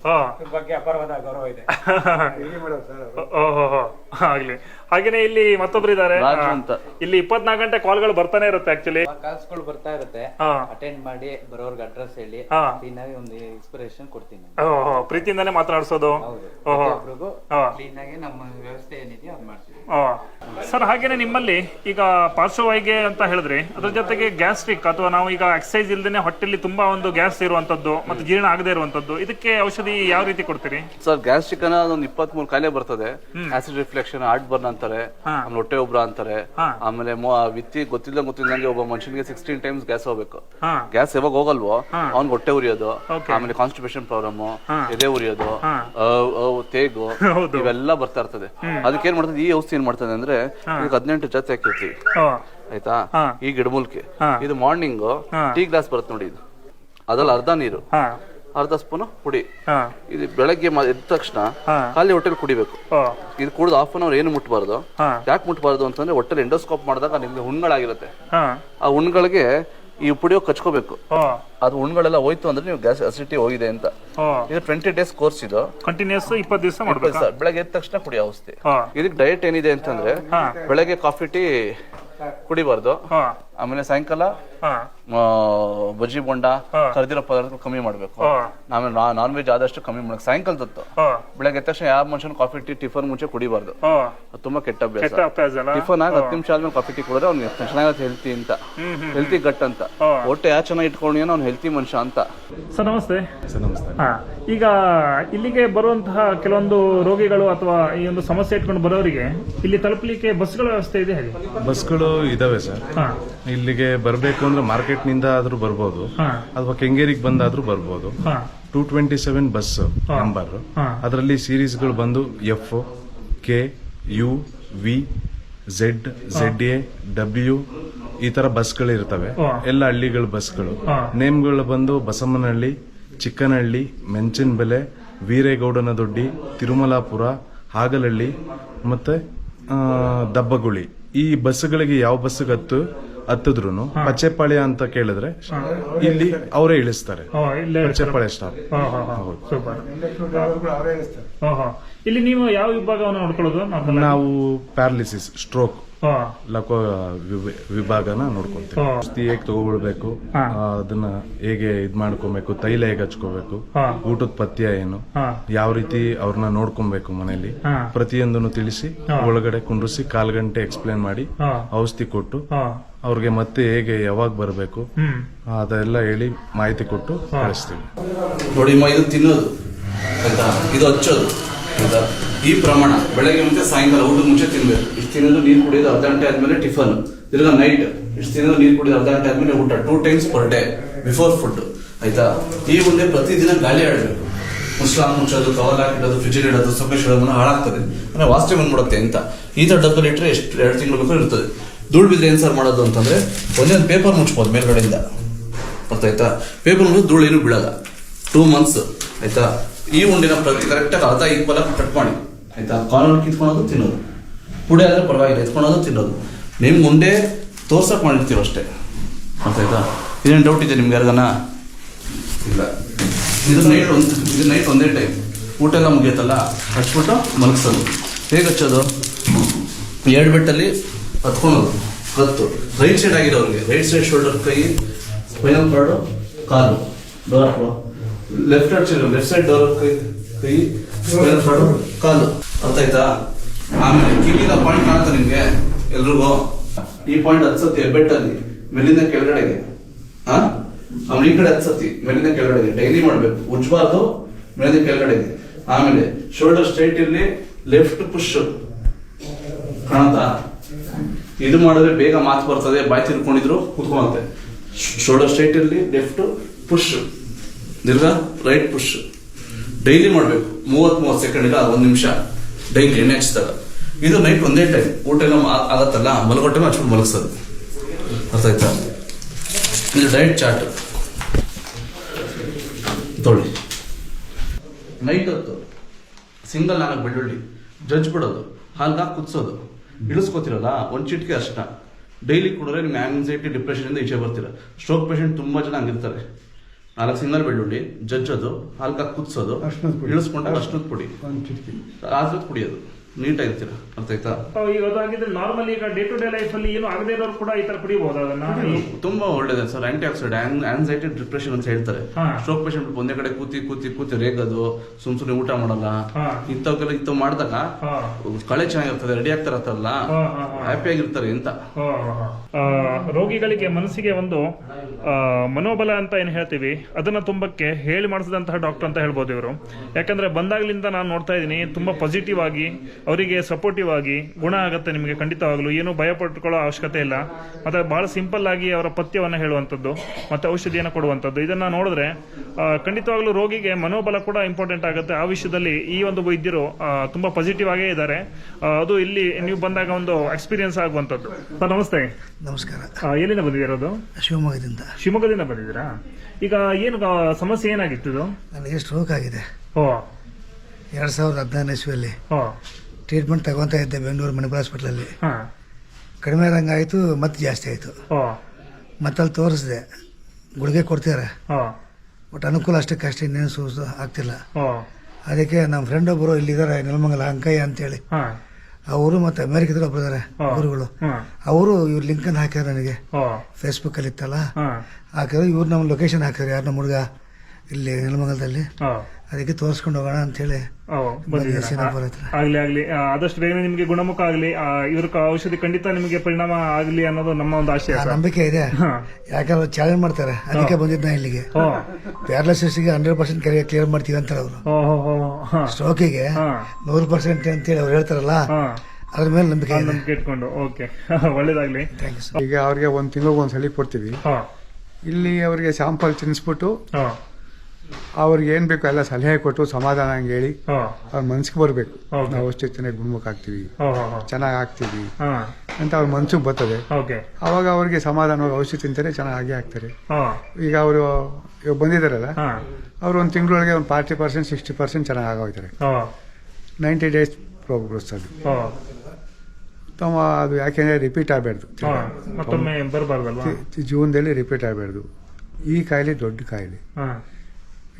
ಬಗ್ಗೆ ಅಪಾರವಾದ ಗೌರವ ಇದೆ. ಓಹೋ. ಆಗ್ಲಿ. ಹಾಗೇನೆ ಇಲ್ಲಿ ಮತ್ತೊಬ್ರು ಇದ್ದಾರೆ. ರಾಜು ಅಂತ. ಇಲ್ಲಿ ಇಪ್ಪತ್ನಾಲ್ಕು ಗಂಟೆ ಕಾಲ್ಗಳು ಬರ್ತಾನೆ ಇರುತ್ತೆ ಆಕ್ಚುಲಿ ಕಾಲ್ಸ್ಗಳು ಬರ್ತಾ ಇರುತ್ತೆ. ಹಾ. ಅಟೆಂಡ್ ಮಾಡಿ ಬರೋರ್ಗೆ ಅಡ್ರೆಸ್ ಹೇಳಿ. ಹಾ. ಕ್ಲೀನ್ ಆಗಿ ಒಂದು ಇನ್ಸ್ಪಿರೇಷನ್ ಕೊಡ್ತೀನಿ ಪ್ರೀತಿಯಿಂದಾನೆ ಪ್ರೀತಿಯಿಂದಾನೇ ಮಾತನಾಡಿಸೋದು. ಹೌದು. ಒಬ್ರಿಗೂ ಹಾ. ಕ್ಲೀನ್ ಆಗಿ ನಮ್ಮ ವ್ಯವಸ್ಥೆ ಏನಿದೆಯೋ ಅದು ಮಾಡ್ತೀವಿ. ಸರ್ ಹಾಗೇನೆ ನಿಮ್ಮಲ್ಲಿ ಈಗ ಪಾರ್ಶ್ವವಾಯಿಗೆ ಅಂತ ಹೇಳಿದ್ರಿ ಅದ್ರ ಜೊತೆಗೆ ಗ್ಯಾಸ್ಟ್ರಿಕ್ ಅಥವಾ ನಾವು ಈಗ ಎಕ್ಸಸೈಸ್ ಇಲ್ದೇನೆ ಹೊಟ್ಟೆಲಿ ತುಂಬಾ ಒಂದು ಗ್ಯಾಸ್ ಇರುವಂತದ್ದು ಮತ್ತೆ ಜೀರ್ಣ ಆಗದೆ ಇರುವಂತದ್ದು ಇದಕ್ಕೆ ಔಷಧಿ ಯಾವ ರೀತಿ ಕೊಡ್ತೀರಿ? ಸರ್ ಗ್ಯಾಸ್ಟ್ರಿಕ್ ಅನ್ನ ಒಂದು ಇಪ್ಪತ್ತ್ ಮೂರು ಕಾಯಿಲೆ ಬರ್ತದೆ. ಆಸಿಡ್ ರಿಫ್ಲೆಕ್ಷನ್ ಹಾರ್ಟ್ ಬರ್ನ್ ಅಂತಾರೆ ಆಮೇಲೆ ಹೊಟ್ಟೆ ಉಬ್ರ ಅಂತಾರೆ. ಆಮೇಲೆ ವಿತ್ತಿ ಗೊತ್ತಿಲ್ಲ ಗೊತ್ತಿಲ್ಲಂಗೆ ಒಬ್ಬ ಮನುಷ್ಯನಿಗೆ ಸಿಕ್ಸ್ಟೀನ್ ಟೈಮ್ಸ್ ಗ್ಯಾಸ್ ಹೋಗ್ಬೇಕು. ಗ್ಯಾಸ್ ಯಾವಾಗ ಹೋಗಲ್ವೋ ಅವ್ನ್ ಹೊಟ್ಟೆ ಉರಿಯೋದು ಆಮೇಲೆ ಕಾನ್ಸ್ಟಿಪೇಷನ್ ಪ್ರಾಬ್ಲಮ್ ಎದೆ ಉರಿಯೋದು ತೇಗು. ಇವೆಲ್ಲ ಬರ್ತಾ ಇರ್ತದೆ. ಅದಕ್ಕೆ ಏನ್ ಮಾಡ್ತದೆ ಈ ಔಷಧಿ ಏನ್ ಮಾಡ್ತದೆ ಅಂದ್ರೆ ಈಗ ಹದಿನೆಂಟು ಜಾತಿ ಹಾಕಿರ್ತೀವಿ. ಆಯ್ತಾ? ಈ ಗಿಡಮೂಲಿಕೆ. ಇದು ಮಾರ್ನಿಂಗ್ ಟೀ ಗ್ಲಾಸ್ ಬರುತ್ತೆ ನೋಡಿ ಇದು. ಅದ್ರಲ್ಲಿ ಅರ್ಧ ನೀರು. ಅರ್ಧ ಸ್ಪೂನ್ ಪುಡಿ. ಇದು ಬೆಳಗ್ಗೆ ಎದ್ದ ತಕ್ಷಣ. ಖಾಲಿ ಹೊಟ್ಟೆಲಿ ಕುಡಿಬೇಕು. ಇದು ಕುಡಿದು ಹಾಫ್ ಅನ್ ಅವರ್ ಏನು ಮುಟ್ಬಾರ್ದು. ಯಾಕೆ ಮುಟ್ಬಾರ್ದು ಅಂತಂದ್ರೆ ಹೊಟ್ಟೆಲಿ ಎಂಡೋಸ್ಕೋಪ್ ಮಾಡಿದಾಗ ನಿಮ್ಗೆ ಹುಣ್ಗಳಾಗಿರುತ್ತೆ ಆ ಹುಣ್ಗಳಿಗೆ ಈ ಪುಡಿಯೋ ಕಚ್ಕೋಬೇಕು. ಅದು ಹುಣ್ಗಳೆಲ್ಲ ಹೋಯ್ತು ಅಂದ್ರೆ ನೀವು ಗ್ಯಾಸ್ ಅಸಿಡಿಟಿ ಹೋಗಿದೆ ಅಂತ. ಇದು ಟ್ವೆಂಟಿ ಡೇಸ್ ಕೋರ್ಸ್ ಇದು. ಕಂಟಿನ್ಯೂಸ್ ಇಪ್ಪತ್ತು ದಿವಸ ಮಾಡ್ಬೇಕಾ? ಬೆಳಗ್ಗೆ ಎದ್ದ ತಕ್ಷಣ ಕುಡಿಯೋ ಔಷಧಿ ಇದಕ್ಕೆ ಡಯಟ್ ಏನಿದೆ ಅಂತಂದ್ರೆ ಬೆಳಗ್ಗೆ ಕಾಫಿ ಟೀ ಕುಡಿಬಾರ್ದು. ಆಮೇಲೆ ಸಾಯಂಕಾಲ ಹಾ. ಆ, ಬಜ್ಜಿ ಬೊಂಡ ಕರೆದಿರೋ ಕರ್ದಿರೋ ಪದಾರ್ಥ ಕಮ್ಮಿ ಮಾಡಬೇಕು. ಆಮೇಲೆ ನಾನ್ ವೆಜ್ ಆದಷ್ಟು ಕಮ್ಮಿ ಮಾಡಕ್ ಸಾಯಂಕಾಲದತ್ತು ಹಾ. ಬೆಳಗ್ಗೆ ತಕ್ಷಣ ಯಾವ ಮನುಷ್ಯನ ಕಾಫಿ ಟೀ ಟಿಫನ್ ಮುಂಚೆ ಕುಡಿಬಾರ್ದು. ಅದು ತುಂಬಾ ಕೆಟ್ಟ ಅಭ್ಯಾಸ. ಕೆಟ್ಟ ಅಭ್ಯಾಸ ಅಲ್ಲ? ಟಿಫನ್ ಆಗಿ ಹತ್ತು ನಿಮಿಷ ಆದ್ಮೇಲೆ ಕಾಫಿ ಟೀ ಕುಡಿದ್ರೆ ಅವ್ನಿಗೆ ಚೆನ್ನಾಗಿರುತ್ತೆ ಹೆಲ್ತಿ ಅಂತ. ಹೆಲ್ತಿ ಗಟ್ ಅಂತ. ಹೊಟ್ಟೆ ಯಾವ ಚೆನ್ನಾಗಿ ಇಟ್ಕೊಂಡಿಯೋ ಅವ್ನು ಹೆಲ್ತಿ ಮನುಷ್ಯ ಅಂತ. ಸರ್ ನಮಸ್ತೆ. ಹಾ. ಈಗ ಇಲ್ಲಿಗೆ ಬರುವಂತಹ ಕೆಲವೊಂದು ರೋಗಿಗಳು ಅಥವಾ ಈ ಒಂದು ಸಮಸ್ಯೆ ಇಟ್ಕೊಂಡು ಬರೋರಿಗೆ ಇಲ್ಲಿ ತಲುಪಲಿಕ್ಕೆ ಬಸ್ಗಳ ವ್ಯವಸ್ಥೆ ಇದೆ ಹೇಗೆ? ಬಸ್ಗಳು ಇದಾವೆ ಸರ್. ಹಾ. ಇಲ್ಲಿಗೆ ಬರಬೇಕು ಅಂದ್ರೆ ಮಾರ್ಕೆಟ್ನಿಂದ ಆದ್ರೂ ಬರ್ಬೋದು. ಅಥವಾ ಕೆಂಗೇರಿಗೆ ಬಂದಾದ್ರೂ ಬರ್ಬೋದು. Two twenty seven bus number ಅದರಲ್ಲಿ ಅದರಲ್ಲಿ ಸೀರೀಸ್ಗಳು ಬಂದು F K U V Z Z A W ಈ ತರ ಬಸ್ಗಳು ಇರ್ತವೆ. ಎಲ್ಲ ಹಳ್ಳಿಗಳ ಬಸ್ಗಳು. ನೇಮ್ಗಳು ಬಂದು ಬಸಮ್ಮನಹಳ್ಳಿ ಚಿಕ್ಕನಹಳ್ಳಿ ಮೆಂಚನಬೆಲೆ ವೀರೇಗೌಡನ ದೊಡ್ಡಿ ತಿರುಮಲಾಪುರ ಹಾಗಲಹಳ್ಳಿ ಮತ್ತೆ ದಬ್ಬಗುಳಿ. ಈ ಬಸ್ಗಳಿಗೆ ಯಾವ ಬಸ್ಗೆ ಹತ್ತು ಹತ್ತಿದ್ರು ಪಚ್ಚೆಪಾಳ್ಯ ಅಂತ ಕೇಳಿದ್ರೆ ಇಲ್ಲಿ ಅವರೇ ಇಳಿಸ್ತಾರೆ. ಪಚ್ಚೆಪಾಳ್ಯ ಸ್ಟಾಪ್ ಹಾ ಹಾ ಹಾ. ಸೂಪರ್. ಹಾ ಹಾ. ಇಲ್ಲಿ ನೀವು ಯಾವ ವಿಭಾಗವನ್ನು ನೋಡ್ಕೊಳ್ಳೋದು ನಾವು ಪ್ಯಾರಾಲಿಸಿಸ್ ಸ್ಟ್ರೋಕ್ ಹಾ. ಲಕೋ ವಿಭ- ವಿಭಾಗನ ನೋಡ್ಕೊಂತೀವಿ ಹಾ. ಔಷಧಿ ಹೇಗೆ ತಗೊಳ್ಬೇಕು ಅದನ್ನ ಹೇಗೆ ಇದ್ ಮಾಡ್ಕೊಬೇಕು ತೈಲ ಹೇಗೆ ಹಚ್ಕೋಬೇಕು ಊಟದ ಪಥ್ಯ ಏನು ಯಾವ ರೀತಿ ಅವ್ರನ್ನ ನೋಡ್ಕೊಬೇಕು ಮನೆಯಲ್ಲಿ ಪ್ರತಿಯೊಂದನ್ನು ತಿಳಿಸಿ ಒಳಗಡೆ ಕುಂಡ್ರಿಸಿ ಕಾಲ್ ಗಂಟೆ ಎಕ್ಸ್ಪ್ಲೇನ್ ಮಾಡಿ ಔಷಧಿ ಕೊಟ್ಟು ಹಾ. ಅವ್ರಿಗೆ ಮತ್ತೆ ಹೇಗೆ ಯಾವಾಗ ಬರಬೇಕು ಅದೆಲ್ಲ ಹೇಳಿ ಮಾಹಿತಿ ಕೊಟ್ಟು ಕಳಿಸ್ತೀವಿ. ನೋಡಿ ಮ ಇದು ತಿನ್ನೋದು ಆಯ್ತಾ? ಇದು ಹಚ್ಚೋದು ಆಯ್ತಾ? ಈ ಪ್ರಮಾಣ ಬೆಳಗ್ಗೆ ಮತ್ತೆ ಸಾಯಂಕಾಲ ಊಟದ ಮುಂಚೆ ತಿನ್ಬೇಕು. ಇಷ್ಟು ತಿನ್ನೋದು ನೀರು ಕುಡಿಯೋದು ಅರ್ಧ ಗಂಟೆ ಆದ್ಮೇಲೆ ಟಿಫನ್. ತಿರ್ಗಾ ನೈಟ್ ಇಷ್ಟು ತಿನ್ನೋದು ನೀರು ಕುಡಿಯೋದು ಅರ್ಧ ಗಂಟೆ ಆದ್ಮೇಲೆ ಊಟ. Two times per day before food ಆಯ್ತಾ? ಈ ಮುಂದೆ ಪ್ರತಿದಿನ ಗಾಳಿ ಆಡಬೇಕು. ಮುಸ್ಲಾಂ ಮುಚ್ಚೋದು ಕವಲ್ ಹಾಕಿಡೋದು ಫ್ರಿಜ್ ಇಡೋದು ಸೊಪ್ಪೆ ಇಡೋದನ್ನ ಹಾಳಾಗ್ತದೆ. ಅಂದ್ರೆ ವಾಸ್ತವ್ಯ ಬಂದ್ಬಿಡುತ್ತೆ ಅಂತ. ಈ ತರ ಡಬ್ಬಲ್ ಇಟ್ಟರೆ ಎಷ್ಟು ಎರಡು ತಿಂಗಳು ಬೇಕಾದ್ರೂ ಇರ್ತದೆ. ಧೂಳು ಬಿದ್ರೆ ಏನು ಸರ್ ಮಾಡೋದು ಅಂತಂದ್ರೆ ಒಂದೇ ಒಂದು ಪೇಪರ್ ಮುಚ್ಬೋದು ಮೇಲ್ಗಡೆಯಿಂದ. ಗೊತ್ತಾಯ್ತಾ ಪೇಪರ್ ಮುಗಿದು ಧೂಳು ಏನು ಬೀಳಲ್ಲ. ಟೂ ಮಂತ್ಸ್ ಆಯಿತಾ? ಈ ಉಂಡಿನ ಕರೆಕ್ಟಾಗಿ ಅರ್ಧ ಈಕ್ವಲ್ ಆಗಿ ಕಟ್ ಮಾಡಿ. ಆಯಿತಾ? ಕಾರ್ನರ್ ಕಿತ್ಕೊಳೋದು, ತಿನ್ನೋದು. ಪುಡಿ ಆದ್ರೆ ಪರವಾಗಿಲ್ಲ, ಎತ್ಕೊಳೋದು, ತಿನ್ನೋದು. ನಿಮ್ಗೆ ಮುಂದೆ ತೋರ್ಸಕ್ ಮಾಡಿರ್ತೀವಿ ಅಷ್ಟೇ. ಗೊತ್ತಾಯ್ತಾ ಇದೇನು ಡೌಟ್ ಇದೆ ನಿಮ್ಗೆ ಯಾರಿಗಾನ? ಇಲ್ಲ. ಇದು ನೈಟ್ ಒಂದು, ಇದು ನೈಟ್ ಒಂದೇ ಟೈಮ್ ಊಟ ಎಲ್ಲ ಮುಗಿಯುತ್ತಲ್ಲ? ಹಚ್ಬಿಟ್ಟು ಮಲಗಿಸೋದು. ಹೇಗೆ ಹಚ್ಚೋದು? ಎರಡು ಬೆಟ್ಟಲ್ಲಿ ಹತ್ಕೊಳೋದು ಹತ್ತು ರೈಟ್ ಸೈಡ್ ಆಗಿರೋರಿಗೆ, ರೈಟ್ ಸೈಡ್ ಶೋಲ್ಡರ್ ಕೈ ಸ್ಪೈನಲ್ ಕಾರ್ಡು ಕಾಲು door left side left side door ಕೈ ಕೈ ಸ್ಪೈನಲ್ ಕಾರ್ಡು ಕಾಲು. ಅರ್ಥ ಆಯ್ತಾ ಆಮೇಲೆ ಕಿವಿನ ಪಾಯಿಂಟ್ ಕಾಣುತ್ತೆ ನಿಮ್ಗೆ ಎಲ್ರಿಗೂ? ಈ ಪಾಯಿಂಟ್ ಹತ್ಸತಿ ಬೆಟ್ಟಲ್ಲಿ ಮೇಲಿಂದ ಕೆಳಗಡೆಗೆ. ಹಾ ಆಮೇಲೆ ಈ ಕಡೆ ಹತ್ಸತಿ ಮೇಲಿಂದ ಕೆಳಗಡೆಗೆ. ಡೈಲಿ ಮಾಡ್ಬೇಕು. ಉಜ್ಬಾರ್ದು, ಮೇಲಿಂದ ಕೆಳಗಡೆಗೆ. ಆಮೇಲೆ ಶೋಲ್ಡರ್ ಸ್ಟ್ರೈಟ್ ಇರಲಿ ಲೆಫ್ಟ್ ಪುಷ್ ಕಾಣುತ್ತಾ? ಇದು ಮಾಡಿದ್ರೆ ಬೇಗ ಮಾತು ಬರ್ತದೆ, ಬಾಯಿ ತಿರ್ಕೊಂಡಿದ್ರು ಕುತ್ಕೊಂತೆ ಶೋಲ್ಡರ್ ಸ್ಟ್ರೈಟ್ ಇರಲಿ ಲೆಫ್ಟ್ ಪುಷ್ ದೀರ್ಘ ರೈಟ್ ಪುಷ್ ಡೈಲಿ ಮಾಡಬೇಕು. ಮೂವತ್ ಮೂವತ್ತು ಸೆಕೆಂಡ್ ಒಂದು ನಿಮಿಷ. ಡೈಲಿ ಎಣ್ಣೆ ಹಚ್ಚಿದಾಗ ಇದು ನೈಟ್ ಒಂದೇ ಟೈಮ್ ಊಟ ಎಲ್ಲ ಆಗತ್ತಲ್ಲ? ಮಲಗೋ ಟೈಮ್ ಹಚ್ಕೊಂಡು ಮಲಗಿಸೋದು. ಅರ್ಥ ಆಯ್ತಾ? ಇದು ಡೈಟ್ ಚಾರ್ಟ್ ತೊಳಿ. ನೈಟ್ ಹೊತ್ತು. ಸಿಂಗಲ್ ನಾಲ್ಕು ಬೆಳ್ಳುಳ್ಳಿ. ಜಜ್ಬಿಡೋದು ಬಿಡೋದು. ಹಾಲ್ದಾಗ ಕುದಿಸೋದು. ಇಳಿಸ್ಕೋತಿರಲ್ಲ ಒಂದು ಚಿಟಿಕೆ ಅಷ್ಟ. ಡೈಲಿ ಕುಡಿದ್ರೆ ನಿಮ್ಗೆ ಆಂಗ್ಸೈಟಿ ಡಿಪ್ರೆಷನಿಂದ ಈಚೆ ಬರ್ತೀರ. ಸ್ಟ್ರೋಕ್ ಪೇಷಂಟ್ ತುಂಬ ಜನ ಹಂಗಿರ್ತಾರೆ. ನಾಲ್ಕು ಸಿಂಗಲ್ ಬೆಳ್ಳುಳ್ಳಿ ಜಜ್ಜೋದು ಹಾಲ್ಕಾಗಿ ಕುದಿಸೋದು. ಇಳಿಸ್ಕೊಂಡಾಗ ಅಷ್ಟದ ಪುಡಿ. ರಾತ್ರಿ ಕುಡಿಯೋದು ನೀಟಾಗಿರ್ತೀರ ಅರ್ಥ ಆಯ್ತಾ? ಈಗ ಅದಾಗಿದ್ರೆ ನಾರ್ಮಲ್ ಈಗ ಡೇ ಟು ಡೇ ಲೈಫ್ ಅಲ್ಲಿ ಏನು ಆಗದೇ ಇರೋರು ಕೂಡ ಈ ತರ ಕುಡಿಬಹುದು ಅದನ್ನ. ತುಂಬಾ ಒಳ್ಳೇದೆ. Sir anti oxide anxiety depression ಅಂತ ಹೇಳ್ತಾರೆ. ಸ್ಟ್ರೋಕ್ ಪೇಷಂಟ್ ಒಂದೇ ಕಡೆ ಕೂತಿ ಕೂತಿ ಕೂತಿ ರೇಗದು ಸುಮ್ ಸುಮ್ಮನೆ ಊಟ ಮಾಡಲ್ಲ. ಇಂಥವಕ್ಕೆಲ್ಲ ಇಂಥವ್ ಮಾಡಿದಾಗ. ಕಳೆ ಚೆನ್ನಾಗಿರ್ತದೆ ರೆಡಿ ಆಗ್ತಾರ ಅಂತಲ್ಲ. ಹ್ಯಾಪಿ ಆಗಿರ್ತಾರೆ ಅಂತ. ರೋಗಿಗಳಿಗೆ ಮನಸ್ಸಿಗೆ ಒಂದು ಮನೋಬಲ ಅಂತ ಏನು ಹೇಳ್ತೀವಿ ಅದನ್ನ ತುಂಬಕ್ಕೆ ಹೇಳಿ ಮಾಡಿಸಿದಂತಹ ಡಾಕ್ಟರ್ ಅಂತ ಹೇಳ್ಬೋದು ಇವರು. ಯಾಕಂದ್ರೆ ಬಂದಾಗ್ಲಿಂದ ನಾನು ನೋಡ್ತಾ ಇದ್ದೀನಿ ತುಂಬಾ ಪಾಸಿಟಿವ್ ಆಗಿ ಅವರಿಗೆ ಸಪೋರ್ಟಿವ್ ಆಗಿ ಗುಣ ಆಗುತ್ತೆ ನಿಮಗೆ ಖಂಡಿತವಾಗಲು. ಏನು ಭಯ ಪಟ್ಕೊಳ್ಳೋ ಅವಶ್ಯಕತೆ ಇಲ್ಲ. ಮತ್ತೆ ಬಹಳ ಸಿಂಪಲ್ ಆಗಿ ಅವರ ಪಥ್ಯವನ್ನ ಹೇಳುವಂಥದ್ದು ಮತ್ತೆ ಔಷಧಿಯನ್ನು ಕೊಡುವಂಥದ್ದು. ಇದನ್ನ ನೋಡಿದ್ರೆ ಖಂಡಿತವಾಗ್ಲೂ ರೋಗಿಗೆ ಮನೋಬಲ ಕೂಡ ಇಂಪಾರ್ಟೆಂಟ್ ಆಗುತ್ತೆ. ಆ ವಿಷಯದಲ್ಲಿ ಈ ಒಂದು ವೈದ್ಯರು ತುಂಬಾ ಪಾಸಿಟಿವ್ ಆಗೇ ಇದ್ದಾರೆ. ಅದು ಇಲ್ಲಿ ನೀವು ಬಂದಾಗ ಒಂದು ಎಕ್ಸ್ಪೀರಿಯನ್ಸ್ ಆಗುವಂಥದ್ದು. ಸರ್ ನಮಸ್ತೆ. ನಮಸ್ಕಾರ. ಎಲ್ಲಿಂದ ಬಂದಿರೋದು ಶಿವಮೊಗ್ಗದಿಂದ. ಶಿವಮೊಗ್ಗದಿಂದ ಬಂದಿದ್ದೀರಾ? ಈಗ ಏನು ಸಮಸ್ಯೆ ಏನಾಗಿತ್ತು ನನಗೆ ಸ್ಟ್ರೋಕ್ ಆಗಿದೆ. ಓ. ಎರಡು ಸಾವಿರದ ಹದಿನಾರನೇ ಇಸ್ವಿಯಲ್ಲಿ ಟ್ರೀಟ್ಮೆಂಟ್ ತಗೊತಾ ಇದ್ದೆ ಬೆಂಗಳೂರು ಮಣಿಪುರ ಹಾಸ್ಪಿಟ್ಲಲ್ಲಿ ಹಾ. ಕಡಿಮೆ ಆದಂಗೆ ಆಯಿತು ಮತ್ತೆ ಜಾಸ್ತಿ ಆಯಿತು. ಓ. ಮತ್ತೆ ಅಲ್ಲಿ ತೋರಿಸಿದೆ ಗುಳಿಗೆ ಕೊಡ್ತಾರೆ ಓ. ಬಟ್ ಅನುಕೂಲ ಅಷ್ಟಕ್ಕೆ ಅಷ್ಟೇ ಇನ್ನೇನು ಸೂಸು ಆಗ್ತಿಲ್ಲ. ಓ. ಅದಕ್ಕೆ ನಮ್ಮ ಫ್ರೆಂಡ್ ಒಬ್ಬರು ಇಲ್ಲಿದ್ದಾರೆ ನೆಲಮಂಗಲ ಅಂಕಯ್ಯ ಅಂತೇಳಿ. ಹಾ. ಅವರು ಮತ್ತು ಅಮೇರಿಕದಲ್ಲಿ ಒಬ್ಬರು ಇದ್ದಾರೆ. ಗುರುಗಳು. ಹಾ. ಅವರು ಇವ್ರ ಲಿಂಕನ್ನು ಹಾಕ್ಯಾರ ನನಗೆ. ಫೇಸ್ಬುಕ್ ಫೇಸ್ಬುಕ್ಕಲ್ಲಿ ಇತ್ತಲ್ಲ. ಹಾ. ಹಾಕಿದ್ರು ಇವ್ರು ನಮ್ಮ ಲೊಕೇಶನ್ ಹಾಕಿದ್ರು ಯಾರು ನಮ್ಮ ಹುಡುಗ. ಇಲ್ಲಿ ನೆಲಮಂಗಲದಲ್ಲಿ. ಅದಕ್ಕೆ ತೋರಿಸ್ಕೊಂಡು ಹೋಗೋಣ ಅಂತ ಹೇಳಿ. ಆ, ಆಗ್ಲಿ ಆಗ್ಲಿ. ಆದಷ್ಟು ಬೇಗನೆ ನಿಮಗೆ ಗುಣಮುಖ ಆಗ್ಲಿ. ಇವ್ರ ಔಷಧಿ ಖಂಡಿತ ನಿಮಗೆ ಪರಿಣಾಮ ಆಗ್ಲಿ ಅನ್ನೋದು ನಮ್ಮ ಒಂದು ಆಶಯ ನಂಬಿಕೆ ಇದೆ. ಯಾಕಂದ್ರೆ ಚಾಲೆಂಜ್ ಮಾಡ್ತಾರೆ. ಅದಕ್ಕೆ ಬಂದಿದ್ದ ಇಲ್ಲಿಗೆ. ಪ್ಯಾರಲೈಸಿಸ್ಗೆ ಹಂಡ್ರೆಡ್ ಪರ್ಸೆಂಟ್ ಕ್ಲಿಯರ್ ಮಾಡ್ತೀವಿ ಅಂತಾರೆ ಅವರು. ಓ ಹೋ ಹೋ ಹಾ. ಸ್ಟ್ರೋಕಿಗೆ. ನೂರು ಪರ್ಸೆಂಟ್ ಅಂತೇಳಿ ಅವ್ರು ಹೇಳ್ತಾರಲ್ಲ ಅದ್ರ ಮೇಲೆ ನಂಬಿಕೆ ನಂಬಿಕೆ ಇಟ್ಕೊಂಡು. ಓಕೆ. ಒಳ್ಳೇದಾಗ್ಲಿ. ಥ್ಯಾಂಕ್ ಯು ಈಗ ಅವ್ರಿಗೆ ಒಂದು ತಿಂಗಳಿಗೆ ಒಂದು ಸಲ ಕೊಡ್ತೀವಿ ಇಲ್ಲಿ ಅವರಿಗೆ ಸ್ಯಾಂಪಲ್ ತಿನ್ನಿಸ್ಬಿಟ್ಟು ಅವ್ರಿಗೆ ಏನು ಬೇಕು ಎಲ್ಲ ಸಲಹೆ ಕೊಟ್ಟು ಸಮಾಧಾನ ಹಂಗೆ ಹೇಳಿ ಅವ್ರ ಮನ್ಸಿಗೆ ಬರಬೇಕು. ನಾವು ಅಷ್ಟೇ ಚೆನ್ನಾಗಿ ಗುಣಮುಖ ಆಗ್ತೀವಿ. ಚೆನ್ನಾಗಿ ಆಗ್ತೀವಿ ಅಂತ ಅವ್ರ ಮನ್ಸಿಗೆ ಬರ್ತದೆ. ಅವಾಗ ಅವ್ರಿಗೆ ಸಮಾಧಾನವಾಗಿ ಔಷಧಿ ತಿಂತಾರೆ ಚೆನ್ನಾಗಿ ಆಗ್ತಾರೆ ಈಗ ಅವರು ಇವಾಗ ಬಂದಿದ್ದಾರಲ್ಲ ಅವ್ರು ಒಂದು ತಿಂಗಳೊಳಗೆ ಒಂದು ಫಾರ್ಟಿ ಪರ್ಸೆಂಟ್ ಸಿಕ್ಸ್ಟಿ ಪರ್ಸೆಂಟ್ ಚೆನ್ನಾಗಿ ಆಗೋಗ್ತಾರೆ ನೈಂಟಿ ಡೇಸ್ ಪ್ರೋಗ್ರೆಸ್ ಅದು. ತಮ್ಮ ಅದು ಯಾಕೆಂದರೆ ರಿಪೀಟ್ ಆಗಬಾರ್ದು. ಜೀವನದಲ್ಲಿ ರಿಪೀಟ್ ಆಗಬಾರ್ದು. ಈ ಕಾಯಿಲೆ ದೊಡ್ಡ ಕಾಯಿಲೆ.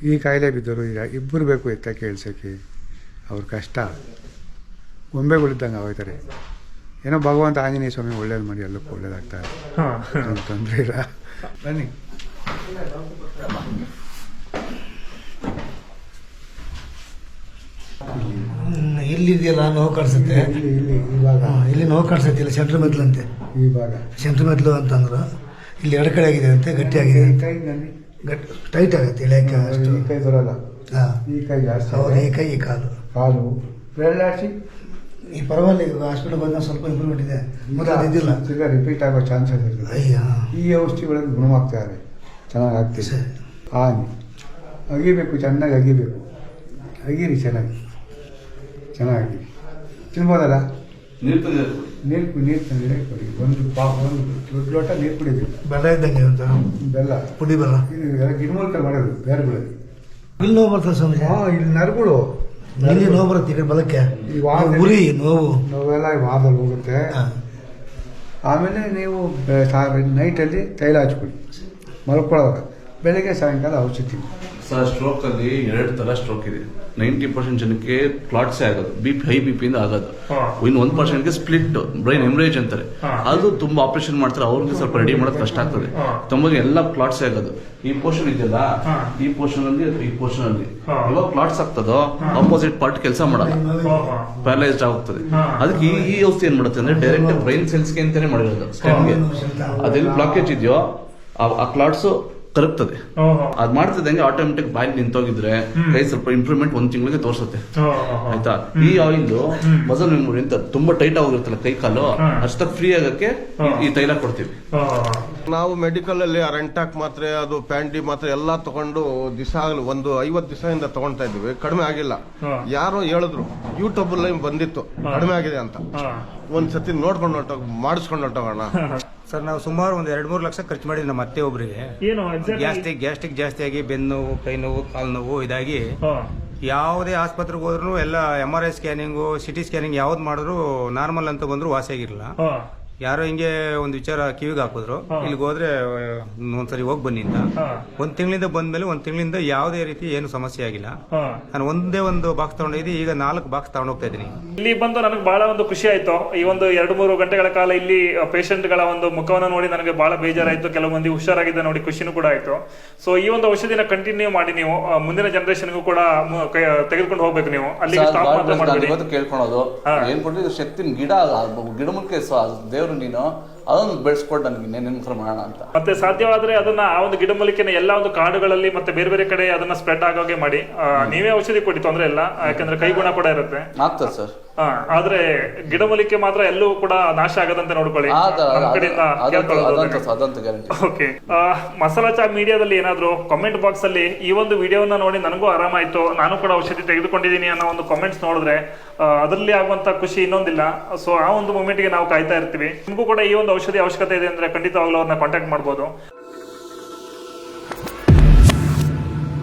ಈ ಕಾಯಿಲೆ ಬಿದ್ದರು ಈಗ ಇಬ್ಬರು ಬೇಕು ಎತ್ತ ಕೇಳ್ಸೋಕ್ಕೆ ಅವ್ರ ಕಷ್ಟ. ಗೊಂಬೆಗಳಿದ್ದಂಗೆ ಹೋಗ್ತಾರೆ ಏನೋ ಭಗವಂತ ಆಂಜನೇಯ ಸ್ವಾಮಿ ಒಳ್ಳೇದು ಮಾಡಿ ಎಲ್ಲಕ್ಕೂ ಒಳ್ಳೇದಾಗ್ತಾರೆ ತೊಂದರೆ ಇಲ್ಲ. ಬನ್ನಿ. ಇಲ್ಲಿದೆಯಲ್ಲ ನೋವು ಕಾಣಿಸುತ್ತೆ? ಇಲ್ಲಿ ನೋವು ಕಾಣಿಸುತ್ತೆ ಇಲ್ಲ ಸೆಂಟ್ರ್ ಮೆದ್ಲು ಅಂತೆ ಈ ಭಾಗ. ಸೆಂಟ್ರ್ ಮೆದ್ಲು ಅಂತಂದ್ರು. ಇಲ್ಲಿ ಎರಡು ಕಡೆ ಆಗಿದೆ ಅಂತೆ. ಗಟ್ಟಿಯಾಗಿದೆ ಗಟ್ ಟೈಟ್ ಆಗುತ್ತೆ ಲೈಕ್ ಅಷ್ಟು ಈ ಕೈ ಬರಲ್ಲ. ಹಾಂ. ಈ ಕೈ ಜಾಸ್ತಿ ಈ ಕೈ ಈ ಕಾಲು. ಕಾಲು. ಬೆಳ್ಳಾಡ್ಸಿ ಈ ಪರವಾಗಿಲ್ಲ ಈಗ ಹಾಸ್ಪಿಟಲ್ ಬಂದ ಸ್ವಲ್ಪ ಇಂಪ್ರೂವ್ಮೆಂಟ್ ಇದೆ. ಮೊದಲು ತಿರ್ಗಾ ಇದ್ದಿಲ್ಲ. ಈಗ ರಿಪೀಟ್ ಆಗೋ ಚಾನ್ಸಸ್ ಇರ್ತದೆ. ಅಯ್ಯ. ಈ ಔಷಧಿಗಳಲ್ಲಿ ಗುಣವಾಗ್ತಾರೆ ಚೆನ್ನಾಗಿ ಆಗ್ತದೆ ಸರ್. ಹಾನಿ ಅಗಿಬೇಕು ಚೆನ್ನಾಗಿ ಅಗಿಬೇಕು. ಅಗಿರಿ ಚೆನ್ನಾಗಿ. ಚೆನ್ನಾಗಿ. ತಿನ್ಬೋದಲ್ಲ? ನೀರು ತಂದಿದ್ದಾರೆ ನೀರು ಕು- ನೀರು ತಂದಿದೆ ಕೊಡಿ. ಒಂದು ಪಾ ಒಂದು ದೊಡ್ಡ ಲೋಟ ನೀರು ಕುಡಿಬೇಕು ಬೆಲ್ಲ ಇದ್ದಂಗೆ ಅಂತ ಬೆಲ್ಲ. ಪುಡಿ ಬೆಲ್ಲ? ಇದು ಎಲ್ಲ ಮಾಡೋದು ಬೇರೆ ಬೇರೆಗಳಲ್ಲಿ ಇಲ್ಲಿ ನೋವು ಬರ್ತದೆ ಸ್ವಾಮೀಜಿ. ಹಾಂ ಇಲ್ಲಿ ನರಗಳು. ಇಲ್ಲಿ ನೋವು ಬರುತ್ತೆ ಈಗ ಬಲಕ್ಕೆ ಉರಿ ನೋವು. ನೋವೆಲ್ಲ ವಾದಲ್ಲಿ ಹೋಗುತ್ತೆ. ಆಮೇಲೆ ನೀವು ನೈಟಲ್ಲಿ ತೈಲ ಹಚ್ಕೊಳ್ಳಿ. ಮಲ್ಕೊಳ್ಳೋವಾಗ. ಬೆಳಗ್ಗೆ ಸಾಯಂಕಾಲ ಔಷಧಿ. ಸರ್ ಸ್ಟ್ರೋಕ್ ಅಲ್ಲಿ ಎರಡು ತರ ಸ್ಟ್ರೋಕ್ ಇದೆ. ನೈಂಟಿ ಪರ್ಸೆಂಟ್ ಜನಕ್ಕೆ ಕ್ಲಾಟ್ಸೇ ಆಗೋದು. B P high B P ಇಂದ ಆಗೋದು. ಇನ್ನು ಒಂದು ಪರ್ಸೆಂಟ್ಗೆ ಸ್ಪ್ಲಿಟ್ ಬ್ರೈನ್ ಹೆಮರೇಜ್ ಅಂತಾರೆ. ಅದು ತುಂಬಾ ಆಪರೇಷನ್ ಮಾಡ್ತಾರೆ. ಅವ್ರಿಗೆ ಸ್ವಲ್ಪ ರೆಡಿ ಮಾಡೋದು ಕಷ್ಟ ಆಗ್ತದೆ. ತುಂಬಾ ಎಲ್ಲ ಕ್ಲಾಟ್ಸೇ ಆಗೋದು. ಈ ಪೋರ್ಷನ್ ಇದೆಯಲ್ಲ? ಈ ಪೋರ್ಷನ್ ಅಲ್ಲಿ ಈ ಪೋರ್ಷನ್ ಅಲ್ಲಿ? ಇವಾಗ ಯಾವಾಗ ಕ್ಲಾಟ್ಸ್ ಆಗ್ತದೋ ಆಪೋಸಿಟ್ ಪಾರ್ಟ್ ಕೆಲಸ ಮಾಡಲ್ಲ ಪ್ಯಾರಲೈಸ್ಡ್ ಆಗುತ್ತದೆ. ಅದಕ್ಕೆ ಈ ಈ ಔಷಧಿ ಏನ್ ಮಾಡುತ್ತೆ ಅಂದ್ರೆ ಡೈರೆಕ್ಟ್ ಬ್ರೈನ್ ಸೆಲ್ಸ್ಗೆ ಅಂತಾನೆ ಮಾಡಿರೋದು. ಸ್ಟೆಮ್ಗೆ ಅದೆಲ್ಲಿ ಬ್ಲಾಕೇಜ್ ಇದೆಯೋ ಆ- ಆ ಕ್ಲಾಟ್ಸ್ ಕರಗ್ತದೆ ಅದ್ ಮಾಡ್ತದೆ ಹಂಗೆ ಮಾಡ್ತಿದ್ದಂಗೆ ಆಟೋಮೆಟಿಕ್ ಬಾಯಿ ನಿಂತೋಗಿದ್ರೆ ಕೈ ಸ್ವಲ್ಪ ಇಂಪ್ರೂವ್ಮೆಂಟ್ ಒಂದ್ ತಿಂಗಳಿಗೆ ತೋರಿಸುತ್ತೆ. ಆಯ್ತಾ? ಈ ಆಯಿಲ್ ಮಸಲ್ ಮೆಮೊರಿ ಅಂತ ತುಂಬಾ ಟೈಟ್ ಆಗಿರುತ್ತಲ್ಲ ಕೈ ಕಾಲು. ಅಷ್ಟಕ್ಕೆ ಫ್ರೀ ಆಗಕ್ಕೆ ಈ- ತೈಲ ಕೊಡ್ತೀವಿ. ನಾವು ಮೆಡಿಕಲ್ ಅಲ್ಲಿ ರೆಂಟಾಕ್ ಮಾತ್ರ ಅದು ಪ್ಯಾಂಡಿ ಮಾತ್ರ ಎಲ್ಲಾ ತಗೊಂಡು ದಿವಸ ಆಗ್ಲಿ ಒಂದು ಐವತ್ತು ದಿವಸದಿಂದ ತಗೊಂತಾ ಇದ್ವಿ ಕಡಿಮೆ ಆಗಿಲ್ಲ. ಯಾರೋ ಹೇಳಿದ್ರು ಯೂಟ್ಯೂಬ್ ಅಲ್ಲಿ ಬಂದಿತ್ತು. ಕಡಿಮೆ ಆಗಿದೆ ಅಂತ. ಒಂದ್ ಸತಿ ನೋಡ್ಕೊಂಡು ಹೊರಟೋಗ ಮಾಡಿಸ್ಕೊಂಡು ಹೊರ್ಟೋಗೋಣ. ಸರ್ ನಾವು ಸುಮಾರು ಒಂದು ಎರಡು ಮೂರು ಲಕ್ಷ ಖರ್ಚು ಮಾಡಿದ್ವಿ ನಮ್ಮ ಅತ್ತೆ ಒಬ್ಬರಿಗೆ ಏನು exactly? ಗ್ಯಾಸ್ಟ್ರಿಕ್ ಗ್ಯಾಸ್ಟ್ರಿಕ್ ಜಾಸ್ತಿ ಆಗಿ ಬೆನ್ನು ನೋವು ಕೈ ನೋವು ಕಾಲು ನೋವು ಇದಾಗಿ ಹಾ. ಯಾವುದೇ ಆಸ್ಪತ್ರೆಗೆ ಹೋದ್ರು ಎಲ್ಲ M R I scanning CT scanning ಯಾವ್ದು ಮಾಡಿದ್ರು ನಾರ್ಮಲ್ ಅಂತ ಬಂದ್ರು ವಾಸಿ ಆಗಿರಲಿಲ್ಲ ಹಾ. ಯಾರೋ ಹಿಂಗೆ ಒಂದು ವಿಚಾರ ಕಿವಿಗೆ ಹಾಕಿದ್ರು. ಇಲ್ಲಿಗೆ ಹೋದ್ರೆ ಒಂದ್ಸರಿ ಹೋಗಿ ಬನ್ನಿ ಅಂತ. ಒಂದ್ ತಿಂಗಳಿಂದ ಬಂದ್ಮೇಲೆ ಒಂದ್ ತಿಂಗಳಿಂದ ಯಾವುದೇ ರೀತಿ ಏನು ಸಮಸ್ಯೆ ಆಗಿಲ್ಲ. ನಾನು ಒಂದೇ ಒಂದು ಬಾಕ್ಸ್ ತಗೊಂಡಿದ್ದೆ ಈಗ ನಾಲ್ಕು ಬಾಕ್ಸ್ ತಗೊಂಡು ಹೋಗ್ತಾ ಇದ್ದೀನಿ. ಇಲ್ಲಿ ಬಂದು ನನಗೆ ಬಹಳ ಒಂದು ಖುಷಿ ಆಯ್ತು. ಈ ಒಂದು ಎರಡು ಮೂರು ಗಂಟೆಗಳ ಕಾಲ ಇಲ್ಲಿ patient ಗಳ ಒಂದು ಮುಖವನ್ನು ನೋಡಿ ನನಗೆ ಬಹಳ ಬೇಜಾರಾಯ್ತು. ಕೆಲವು ಮಂದಿ ಹುಷಾರಾಗಿದ್ದ ನೋಡಿ ಖುಷಿನೂ ಕೂಡ ಆಯ್ತು. ಸೊ ಈ ಒಂದು ಔಷಧಿನ ಕಂಟಿನ್ಯೂ ಮಾಡಿ ನೀವು ಮುಂದಿನ ಜನರೇಷನ್ಗೂ ಕೂಡ ತೆಗೆದುಕೊಂಡು ಹೋಗ್ಬೇಕು ನೀವು. ಅಲ್ಲಿ ಕೇಳ್ಕೊಳೋದು. ಏನ್ ಶಕ್ತಿ ಗಿಡ ಗಿಡಮೂಲಿಕೆ ದೇವ್ರು ನೀನು ಅದನ್ನು ಬೆಳೆಸ್ಕೊಂಡು ನನಗೆ ಇನ್ನೇನು ಮಾಡೋಣ ಅಂತ. ಮತ್ತೆ ಸಾಧ್ಯವಾದ್ರೆ ಅದನ್ನ ಆ ಒಂದು ಗಿಡಮೂಲಿಕೆನ ಎಲ್ಲ ಒಂದು ಕಾಡುಗಳಲ್ಲಿ ಮತ್ತೆ ಬೇರೆ ಬೇರೆ ಕಡೆ ಅದನ್ನ ಸ್ಪ್ರೆಡ್ ಆಗೋಗೆ ಮಾಡಿ. ನೀವೇ ಔಷಧಿ ಕೊಡಿ ತೊಂದ್ರೆ ಇಲ್ಲ. ಯಾಕಂದ್ರೆ ಕೈ ಗುಣ ಕೂಡ ಇರುತ್ತೆ. ಆಗ್ತದೆ ಸರ್. ಆದ್ರೆ ಗಿಡಮೂಲಿಕೆ ಮಾತ್ರ ಎಲ್ಲೂ ಕೂಡ ನಾಶ ಆಗದಂತೆ ನೋಡ್ಕೊಳ್ಳಿ. ಓಕೆ. ಮಸಾಲಾ ಚಾ ಮೀಡಿಯಾದಲ್ಲಿ ಏನಾದ್ರು ಕಾಮೆಂಟ್ ಬಾಕ್ಸ್ ಅಲ್ಲಿ ಈ ಒಂದು ವಿಡಿಯೋನ ನೋಡಿ ನನಗೂ ಆರಾಮಾಯ್ತು. ನಾನು ಕೂಡ ಔಷಧಿ ತೆಗೆದುಕೊಂಡಿದ್ದೀನಿ ಅನ್ನೋ ಒಂದು ಕಾಮೆಂಟ್ಸ್ ನೋಡಿದ್ರೆ ಅದರಲ್ಲಿ ಆಗುವಂತ ಖುಷಿ ಇನ್ನೊಂದಿಲ್ಲ. ಸೊ ಆ ಒಂದು ಮೂಮೆಂಟ್ಗೆ ನಾವು ಕಾಯ್ತಾ ಇರ್ತೀವಿ. ನಿಮಗೂ ಕೂಡ ಈ ಒಂದು ಔಷಧಿ ಅವಶ್ಯಕತೆ ಇದೆ ಅಂದ್ರೆ ಖಂಡಿತವಾಗ್ಲೂ ಅವ್ರನ್ನ ಕಾಂಟ್ಯಾಕ್ಟ್ ಮಾಡ್ಬೋದು.